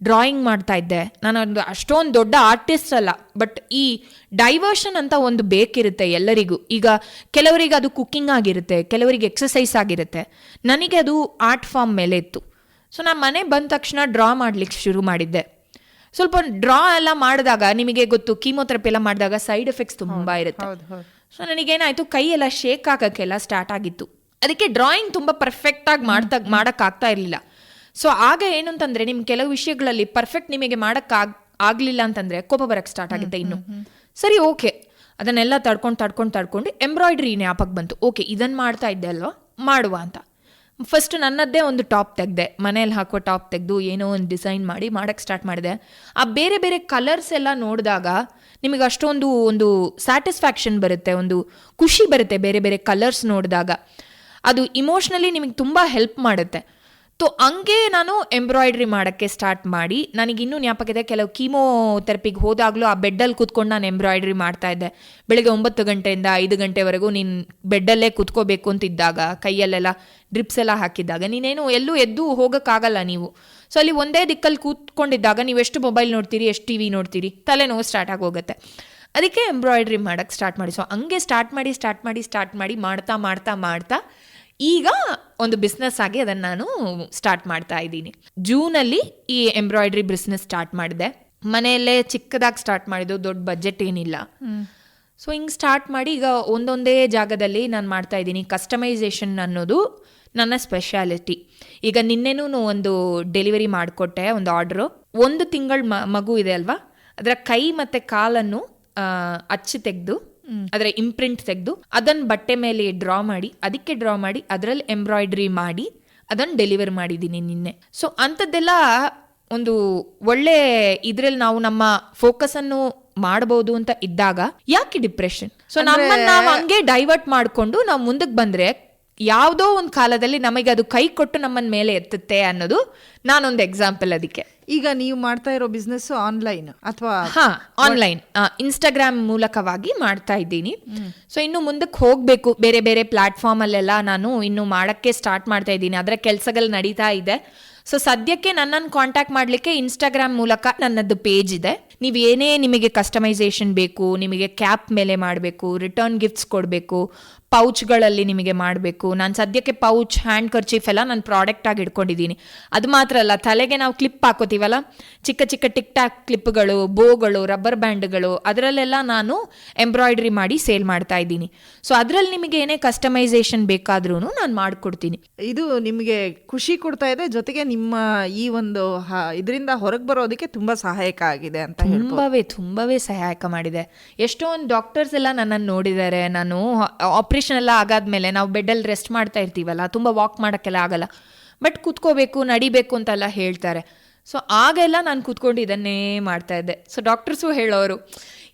ಡ್ರಾಯಿಂಗ್ ಮಾಡ್ತಾ ಇದ್ದೆ. ನಾನು ಒಂದು ಅಷ್ಟೊಂದು ದೊಡ್ಡ ಆರ್ಟಿಸ್ಟ್ ಅಲ್ಲ ಬಟ್ ಈ ಡೈವರ್ಷನ್ ಅಂತ ಒಂದು ಬೇಕಿರುತ್ತೆ ಎಲ್ಲರಿಗೂ. ಈಗ ಕೆಲವರಿಗೆ ಅದು ಕುಕ್ಕಿಂಗ್ ಆಗಿರುತ್ತೆ ಕೆಲವರಿಗೆ ಎಕ್ಸಸೈಸ್ ಆಗಿರುತ್ತೆ. ನನಗೆ ಅದು ಆರ್ಟ್ ಫಾರ್ಮ್ ಮೇಲೆ ಇತ್ತು. ಸೊ ನಾನು ಮನೆ ಬಂದ ತಕ್ಷಣ ಡ್ರಾ ಮಾಡ್ಲಿಕ್ಕೆ ಶುರು ಮಾಡಿದ್ದೆ. ಸ್ವಲ್ಪ ಡ್ರಾ ಎಲ್ಲ ಮಾಡಿದಾಗ ನಿಮಗೆ ಗೊತ್ತು ಕೀಮೋಥೆರಪಿ ಎಲ್ಲ ಮಾಡಿದಾಗ ಸೈಡ್ ಎಫೆಕ್ಟ್ಸ್ ತುಂಬ ಇರುತ್ತೆ. ಸೊ ನನಗೇನಾಯಿತು ಕೈ ಎಲ್ಲ ಶೇಕ್ ಹಾಕೋಕ್ಕೆಲ್ಲ ಸ್ಟಾರ್ಟ್ ಆಗಿತ್ತು. ಅದಕ್ಕೆ ಡ್ರಾಯಿಂಗ್ ತುಂಬ ಪರ್ಫೆಕ್ಟಾಗಿ ಮಾಡ್ತಾ ಮಾಡೋಕ್ಕಾಗ್ತಾ ಇರಲಿಲ್ಲ. ಸೊ ಆಗ ಏನು ಅಂತಂದರೆ ನಿಮ್ಮ ಕೆಲವು ವಿಷಯಗಳಲ್ಲಿ ಪರ್ಫೆಕ್ಟ್ ನಿಮಗೆ ಮಾಡೋಕ್ಕಾಗ್ ಆಗಲಿಲ್ಲ ಅಂತಂದ್ರೆ ಕೋಪ ಬರಕ್ ಸ್ಟಾರ್ಟ್ ಆಗುತ್ತೆ ಇನ್ನು. ಸರಿ ಓಕೆ ಅದನ್ನೆಲ್ಲ ತಡ್ಕೊಂಡು ತಡ್ಕೊಂಡು ತಡ್ಕೊಂಡು ಎಂಬ್ರಾಯ್ಡ್ರಿ ಜ್ಞಾಪಕ ಬಂತು. ಓಕೆ ಇದನ್ನು ಮಾಡ್ತಾ ಇದ್ದೆ ಅಲ್ವಾ? ಮಾಡುವ ಅಂತ. ಫಸ್ಟ್ ನನ್ನದ್ದೇ ಒಂದು ಟಾಪ್ ತೆಗೆದೆ. ಮನೇಲಿ ಹಾಕೋ ಟಾಪ್ ತೆಗೆದು ಏನೋ ಒಂದು ಡಿಸೈನ್ ಮಾಡಿ ಮಾಡೋಕ್ಕೆ ಸ್ಟಾರ್ಟ್ ಮಾಡಿದೆ. ಆ ಬೇರೆ ಬೇರೆ ಕಲರ್ಸ್ ಎಲ್ಲ ನೋಡಿದಾಗ ನಿಮಗೆ ಅಷ್ಟೊಂದು ಒಂದು ಸ್ಯಾಟಿಸ್ಫ್ಯಾಕ್ಷನ್ ಬರುತ್ತೆ ಒಂದು ಖುಷಿ ಬರುತ್ತೆ ಬೇರೆ ಬೇರೆ ಕಲರ್ಸ್ ನೋಡಿದಾಗ. ಅದು ಇಮೋಷ್ನಲಿ ನಿಮಗೆ ತುಂಬ ಹೆಲ್ಪ್ ಮಾಡುತ್ತೆ. ಸೊ ಹಂಗೆ ನಾನು ಎಂಬ್ರಾಯ್ಡ್ರಿ ಮಾಡೋಕ್ಕೆ ಸ್ಟಾರ್ಟ್ ಮಾಡಿ ನನಗಿನ್ನೂ ಜ್ಞಾಪಕ ಇದೆ, ಕೆಲವು ಕೀಮೋಥೆರಪಿಗೆ ಹೋದಾಗಲೂ ಆ ಬೆಡ್ಡಲ್ಲಿ ಕೂತ್ಕೊಂಡು ನಾನು ಎಂಬ್ರಾಯ್ಡ್ರಿ ಮಾಡ್ತಾ ಇದ್ದೆ. ಬೆಳಗ್ಗೆ ಒಂಬತ್ತು ಗಂಟೆಯಿಂದ ಐದು ಗಂಟೆವರೆಗೂ ನೀನು ಬೆಡ್ಡಲ್ಲೇ ಕೂತ್ಕೋಬೇಕು ಅಂತಿದ್ದಾಗ, ಕೈಯಲ್ಲೆಲ್ಲ ಡ್ರಿಪ್ಸ್ ಎಲ್ಲ ಹಾಕಿದ್ದಾಗ, ನೀನೇನು ಎಲ್ಲೂ ಎದ್ದು ಹೋಗೋಕ್ಕಾಗಲ್ಲ ನೀವು. ಸೊ ಅಲ್ಲಿ ಒಂದೇ ದಿಕ್ಕಲ್ಲಿ ಕೂತ್ಕೊಂಡಿದ್ದಾಗ ನೀವು ಎಷ್ಟು ಮೊಬೈಲ್ ನೋಡ್ತೀರಿ, ಎಷ್ಟು ಟಿ ವಿ ನೋಡ್ತೀರಿ, ತಲೆನೋವು ಸ್ಟಾರ್ಟ್ ಆಗೋಗುತ್ತೆ ಅದಕ್ಕೆ ಎಂಬ್ರಾಯ್ಡ್ರಿ ಮಾಡೋಕ್ಕೆ ಸ್ಟಾರ್ಟ್ ಮಾಡಿ. ಸೊ ಹಂಗೆ ಸ್ಟಾರ್ಟ್ ಮಾಡಿ ಸ್ಟಾರ್ಟ್ ಮಾಡಿ ಸ್ಟಾರ್ಟ್ ಮಾಡಿ ಮಾಡ್ತಾ ಮಾಡ್ತಾ ಮಾಡ್ತಾ ಈಗ ಒಂದು ಬಿಸ್ನೆಸ್ ಆಗಿ ಅದನ್ನು ನಾನು ಸ್ಟಾರ್ಟ್ ಮಾಡ್ತಾ ಇದ್ದೀನಿ. ಜೂನಲ್ಲಿ ಈ ಎಂಬ್ರಾಯ್ಡ್ರಿ ಬಿಸ್ನೆಸ್ ಸ್ಟಾರ್ಟ್ ಮಾಡಿದೆ. ಮನೆಯಲ್ಲೇ ಚಿಕ್ಕದಾಗಿ ಸ್ಟಾರ್ಟ್ ಮಾಡಿದ್ದು ದೊಡ್ಡ ಬಜೆಟ್ ಏನಿಲ್ಲ. ಸೊ ಹಿಂಗೆ ಸ್ಟಾರ್ಟ್ ಮಾಡಿ ಈಗ ಒಂದೊಂದೇ ಜಾಗದಲ್ಲಿ ನಾನು ಮಾಡ್ತಾ ಇದ್ದೀನಿ. ಕಸ್ಟಮೈಸೇಷನ್ ಅನ್ನೋದು ನನ್ನ ಸ್ಪೆಷಾಲಿಟಿ ಈಗ ನಿನ್ನೆನೂ ಒಂದು ಡೆಲಿವರಿ ಮಾಡಿಕೊಟ್ಟೆ ಒಂದು ಆರ್ಡ್ರು ಒಂದು ತಿಂಗಳ ಮಗು ಇದೆ ಅಲ್ವಾ? ಅದರ ಕೈ ಮತ್ತು ಕಾಲನ್ನು ಅಚ್ಚು ತೆಗೆದು ಅದರ ಇಂಪ್ರಿಂಟ್ ತೆಗೆದು ಅದನ್ನ ಬಟ್ಟೆ ಮೇಲೆ ಡ್ರಾ ಮಾಡಿ ಅದಕ್ಕೆ ಡ್ರಾ ಮಾಡಿ ಅದರಲ್ಲಿ ಎಂಬ್ರಾಯ್ಡ್ರಿ ಮಾಡಿ ಅದನ್ನ ಡೆಲಿವರ್ ಮಾಡಿದ್ದೀನಿ ನಿನ್ನೆ. ಸೊ ಅಂಥದ್ದೆಲ್ಲ ಒಂದು ಒಳ್ಳೆ ಇದ್ರಲ್ಲಿ ನಾವು ನಮ್ಮ ಫೋಕಸ್ ಅನ್ನು ಮಾಡಬಹುದು ಅಂತ ಇದ್ದಾಗ ಯಾಕೆ ಡಿಪ್ರೆಷನ್ ಸೊ ನಮ್ಮನ್ನ ನಾವು ಹಂಗೆ ಡೈವರ್ಟ್ ಮಾಡ್ಕೊಂಡು ನಾವು ಮುಂದಕ್ಕೆ ಬಂದ್ರೆ ಯಾವುದೋ ಒಂದು ಕಾಲದಲ್ಲಿ ನಮಗೆ ಅದು ಕೈ ಕೊಟ್ಟು ನಮ್ಮನ್ನ ಮೇಲೆ ಎತ್ತುತ್ತೆ ಅನ್ನೋದು ನಾನೊಂದು ಎಕ್ಸಾಂಪಲ್ ಅದಕ್ಕೆ. ಈಗ ನೀವು ಮಾಡ್ತಾ ಇರೋ ಬಿಸ್ನೆಸ್ ಆನ್ಲೈನ್ ಅಥವಾ ಹಾ ಆನ್ಲೈನ್ ಇನ್ಸ್ಟಾಗ್ರಾಮ್ ಮೂಲಕವಾಗಿ ಮಾಡ್ತಾ ಇದ್ದೀನಿ. ಸೊ ಇನ್ನು ಮುಂದಕ್ಕೆ ಹೋಗಬೇಕು. ಬೇರೆ ಬೇರೆ ಪ್ಲಾಟ್ಫಾರ್ಮ್ ಅಲ್ಲೆಲ್ಲ ನಾನು ಇನ್ನು ಮಾಡಕ್ಕೆ ಸ್ಟಾರ್ಟ್ ಮಾಡ್ತಾ ಇದ್ದೀನಿ. ಅದರ ಕೆಲಸಗಳು ನಡೀತಾ ಇದೆ. ಸೊ ಸದ್ಯಕ್ಕೆ ನನ್ನನ್ನು ಕಾಂಟ್ಯಾಕ್ಟ್ ಮಾಡಲಿಕ್ಕೆ ಇನ್ಸ್ಟಾಗ್ರಾಮ್ ಮೂಲಕ ನನ್ನದು ಪೇಜ್ ಇದೆ. ನೀವು ಏನೇ ನಿಮಗೆ ಕಸ್ಟಮೈಸೇಷನ್ ಬೇಕು ನಿಮಗೆ ಕ್ಯಾಪ್ ಮೇಲೆ ಮಾಡಬೇಕು ರಿಟರ್ನ್ ಗಿಫ್ಟ್ಸ್ ಕೊಡಬೇಕು ಪೌಚ್ಗಳಲ್ಲಿ ನಿಮಗೆ ಮಾಡಬೇಕು. ನಾನು ಸದ್ಯಕ್ಕೆ ಪೌಚ್ ಹ್ಯಾಂಡ್ ಕರ್ಚೀಫ್ ಎಲ್ಲ ನಾನು ಪ್ರಾಡಕ್ಟ್ ಆಗಿ ಇಟ್ಕೊಂಡಿದ್ದೀನಿ. ಅದು ಮಾತ್ರ ಅಲ್ಲ ತಲೆಗೆ ನಾವು ಕ್ಲಿಪ್ ಹಾಕೋತೀವಲ್ಲ? ಚಿಕ್ಕ ಚಿಕ್ಕ ಟಿಕ್ ಟಾಕ್ ಕ್ಲಿಪ್ಗಳು ಬೋಗಳು ರಬ್ಬರ್ ಬ್ಯಾಂಡ್ಗಳು ಅದರಲ್ಲೆಲ್ಲ ನಾನು ಎಂಬ್ರಾಯ್ಡ್ರಿ ಮಾಡಿ ಸೇಲ್ ಮಾಡ್ತಾ ಇದ್ದೀನಿ. ಸೊ ಅದರಲ್ಲಿ ನಿಮಗೆ ಏನೇ ಕಸ್ಟಮೈಸೇಷನ್ ಬೇಕಾದ್ರೂ ನಾನು ಮಾಡಿಕೊಡ್ತೀನಿ. ಇದು ನಿಮಗೆ ಖುಷಿ ಕೊಡ್ತಾ ಇದೆ. ಜೊತೆಗೆ ನಿಮ್ಮ ಈ ಒಂದು ಇದರಿಂದ ಹೊರಗೆ ಬರೋದಕ್ಕೆ ತುಂಬಾ ಸಹಾಯಕ ಆಗಿದೆ ಅಂತ ತುಂಬವೇ ತುಂಬವೇ ಸಹಾಯಕ ಮಾಡಿದೆ. ಎಷ್ಟೊಂದು ಡಾಕ್ಟರ್ಸ್ ಎಲ್ಲ ನನ್ನನ್ನು ನೋಡಿದ್ದಾರೆ. ನಾನು ಆಪ್ರೇಷನ್ ಎಲ್ಲ ಆಗಾದ್ಮೇಲೆ ನಾವು ಬೆಡ್ಡಲ್ಲಿ ರೆಸ್ಟ್ ಮಾಡ್ತಾ ಇರ್ತೀವಲ್ಲ, ತುಂಬ ವಾಕ್ ಮಾಡೋಕ್ಕೆಲ್ಲ ಆಗಲ್ಲ. ಬಟ್ ಕೂತ್ಕೋಬೇಕು, ನಡಿಬೇಕು ಅಂತೆಲ್ಲ ಹೇಳ್ತಾರೆ. ಸೊ ಆಗೆಲ್ಲ ನಾನು ಕೂತ್ಕೊಂಡು ಇದನ್ನೇ ಮಾಡ್ತಾ ಇದ್ದೆ. ಸೊ ಡಾಕ್ಟರ್ಸು ಹೇಳೋರು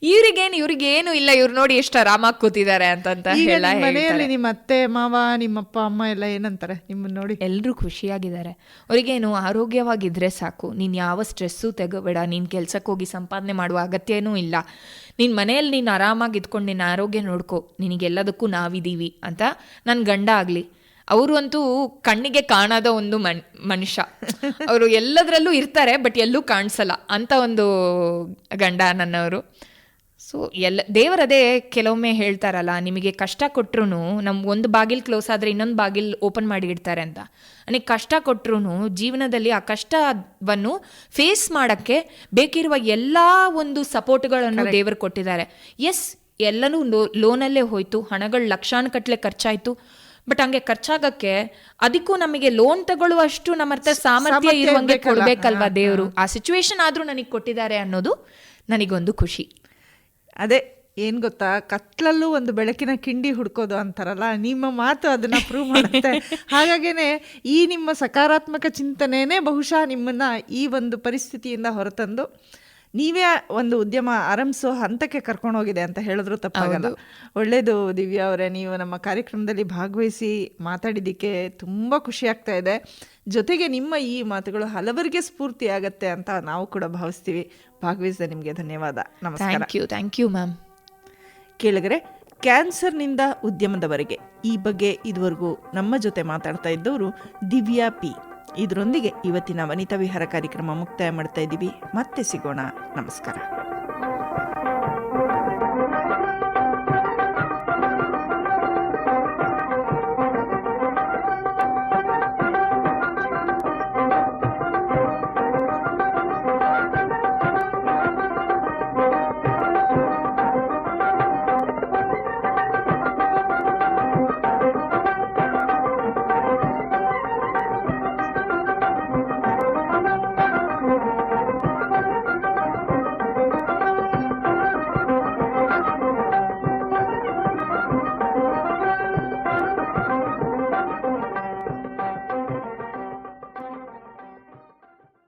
ಇವ್ರಿಗೇನು ಇವ್ರಿಗೇನು ಇಲ್ಲ ಇವ್ರು ನೋಡಿ ಎಷ್ಟು ಆರಾಮಾಗಿ ಕೂತಿದ್ದಾರೆ ಅಂತಂತ ಈಗ ಹೇಳ ನಿಮ್ ಮನೆಯಲ್ಲಿ ನಿಮ್ಮ ಅತ್ತೆ ಮಾವ ನಿಮ್ಮ ಅಪ್ಪ ಅಮ್ಮ ಎಲ್ಲ ಏನಂತಾರೆ ನಿಮ್ಮನ್ನ ನೋಡಿ? ಎಲ್ಲರೂ ಖುಷಿಯಾಗಿದ್ದಾರೆ. ಅವರಿಗೇನು ಆರೋಗ್ಯವಾಗಿದ್ದರೆ ಸಾಕು. ನೀನು ಯಾವ ಸ್ಟ್ರೆಸ್ಸು ತೆಗೋಬೇಡ. ನೀನು ಕೆಲ್ಸಕ್ಕೆ ಹೋಗಿ ಸಂಪಾದನೆ ಮಾಡುವ ಅಗತ್ಯನೂ ಇಲ್ಲ. ನಿನ್ನ ಮನೆಯಲ್ಲಿ ನೀನು ಆರಾಮಾಗಿ ಇದ್ಕೊಂಡು ನಿನ್ನ ಆರೋಗ್ಯ ನೋಡ್ಕೊ. ನಿನಗೆಲ್ಲದಕ್ಕೂ ನಾವಿದ್ದೀವಿ ಅಂತ ನನ್ನ ಗಂಡ ಆಗಲಿ. ಅವರು ಅಂತೂ ಕಣ್ಣಿಗೆ ಕಾಣದ ಒಂದು ಮನ್ ಮನುಷ್ಯ. ಅವರು ಎಲ್ಲದರಲ್ಲೂ ಇರ್ತಾರೆ ಬಟ್ ಎಲ್ಲೂ ಕಾಣಿಸಲ್ಲ ಅಂತ ಒಂದು ಗಂಡ ನನ್ನವರು. ಸೊ ಎಲ್ಲ ದೇವರದೇ ಕೆಲವೊಮ್ಮೆ ಹೇಳ್ತಾರಲ್ಲ ನಿಮಗೆ ಕಷ್ಟ ಕೊಟ್ಟರು ನಮ್ ಒಂದು ಬಾಗಿಲು ಕ್ಲೋಸ್ ಆದರೆ ಇನ್ನೊಂದು ಬಾಗಿಲು ಓಪನ್ ಮಾಡಿ ಇಡ್ತಾರೆ ಅಂತ. ನನಗೆ ಕಷ್ಟ ಕೊಟ್ಟರು ಜೀವನದಲ್ಲಿ ಆ ಕಷ್ಟವನ್ನು ಫೇಸ್ ಮಾಡೋಕ್ಕೆ ಬೇಕಿರುವ ಎಲ್ಲ ಒಂದು ಸಪೋರ್ಟ್ಗಳನ್ನು ದೇವರು ಕೊಟ್ಟಿದ್ದಾರೆ. ಎಸ್ ಎಲ್ಲನೂ ಲೋ- ಲೋನಲ್ಲೇ ಹೋಯ್ತು ಹಣಗಳು ಲಕ್ಷಾನುಗಟ್ಟಲೆ ಖರ್ಚಾಯಿತು ಬಟ್ ಹಂಗೆ ಖರ್ಚಾಗಕ್ಕೆ ಅದಕ್ಕೂ ನಮಗೆ ಲೋನ್ ತಗೊಳ್ಳುವಷ್ಟು ನಮ್ಮ ಹತ್ರ ಸಾಮರ್ಥ್ಯ ಇರುವಂಗೆ. ಕೊಡ್ಬೇಕಲ್ವಾ ದೇವರು? ಆ ಸಿಚುವೇಶನ್ ಆದ್ರೂ ನನಗೆ ಕೊಟ್ಟಿದ್ದಾರೆ ಅನ್ನೋದು ನನಗೊಂದು ಖುಷಿ. ಅದೇ ಏನ್ ಗೊತ್ತಾ? ಕತ್ಲಲ್ಲೂ ಒಂದು ಬೆಳಕಿನ ಕಿಂಡಿ ಹುಡ್ಕೋದು ಅಂತಾರಲ್ಲ ನಿಮ್ಮ ಮಾತು ಅದನ್ನ ಪ್ರೂವ್ ಮಾಡುತ್ತೆ. ಹಾಗಾಗೇನೆ ಈ ನಿಮ್ಮ ಸಕಾರಾತ್ಮಕ ಚಿಂತನೆನೇ ಬಹುಶಃ ನಿಮ್ಮನ್ನ ಈ ಒಂದು ಪರಿಸ್ಥಿತಿಯಿಂದ ಹೊರತಂದು ನೀವೇ ಒಂದು ಉದ್ಯಮ ಆರಂಭಿಸೋ ಹಂತಕ್ಕೆ ಕರ್ಕೊಂಡು ಹೋಗಿದೆ ಅಂತ ಹೇಳಿದ್ರು ತಪ್ಪಾಗಲ್ಲ. ಒಳ್ಳೇದು ದಿವ್ಯಾ ಅವರೇ ನೀವು ನಮ್ಮ ಕಾರ್ಯಕ್ರಮದಲ್ಲಿ ಭಾಗವಹಿಸಿ ಮಾತಾಡಿದ್ದಕ್ಕೆ ತುಂಬ ಖುಷಿ ಆಗ್ತಾ ಇದೆ. ಜೊತೆಗೆ ನಿಮ್ಮ ಈ ಮಾತುಗಳು ಹಲವರಿಗೆ ಸ್ಫೂರ್ತಿ ಆಗತ್ತೆ ಅಂತ ನಾವು ಕೂಡ ಭಾವಿಸ್ತೀವಿ. ಭಾಗವಹಿಸಿದ ನಿಮಗೆ ಧನ್ಯವಾದ. ನಮಸ್ಕಾರ. Thank you thank you ma'am ಕೇಳಿದ್ರೆ ಕ್ಯಾನ್ಸರ್ನಿಂದ ಉದ್ಯಮದವರೆಗೆ ಈ ಬಗ್ಗೆ ಇದುವರೆಗೂ ನಮ್ಮ ಜೊತೆ ಮಾತಾಡ್ತಾ ಇದ್ದವರು ದಿವ್ಯಾ ಪಿ. ಇದರೊಂದಿಗೆ ಇವತ್ತಿನ ವನಿತಾ ವಿಹಾರ ಕಾರ್ಯಕ್ರಮ ಮುಕ್ತಾಯ ಮಾಡ್ತಾ ಇದ್ದೀವಿ. ಮತ್ತೆ ಸಿಗೋಣ. ನಮಸ್ಕಾರ.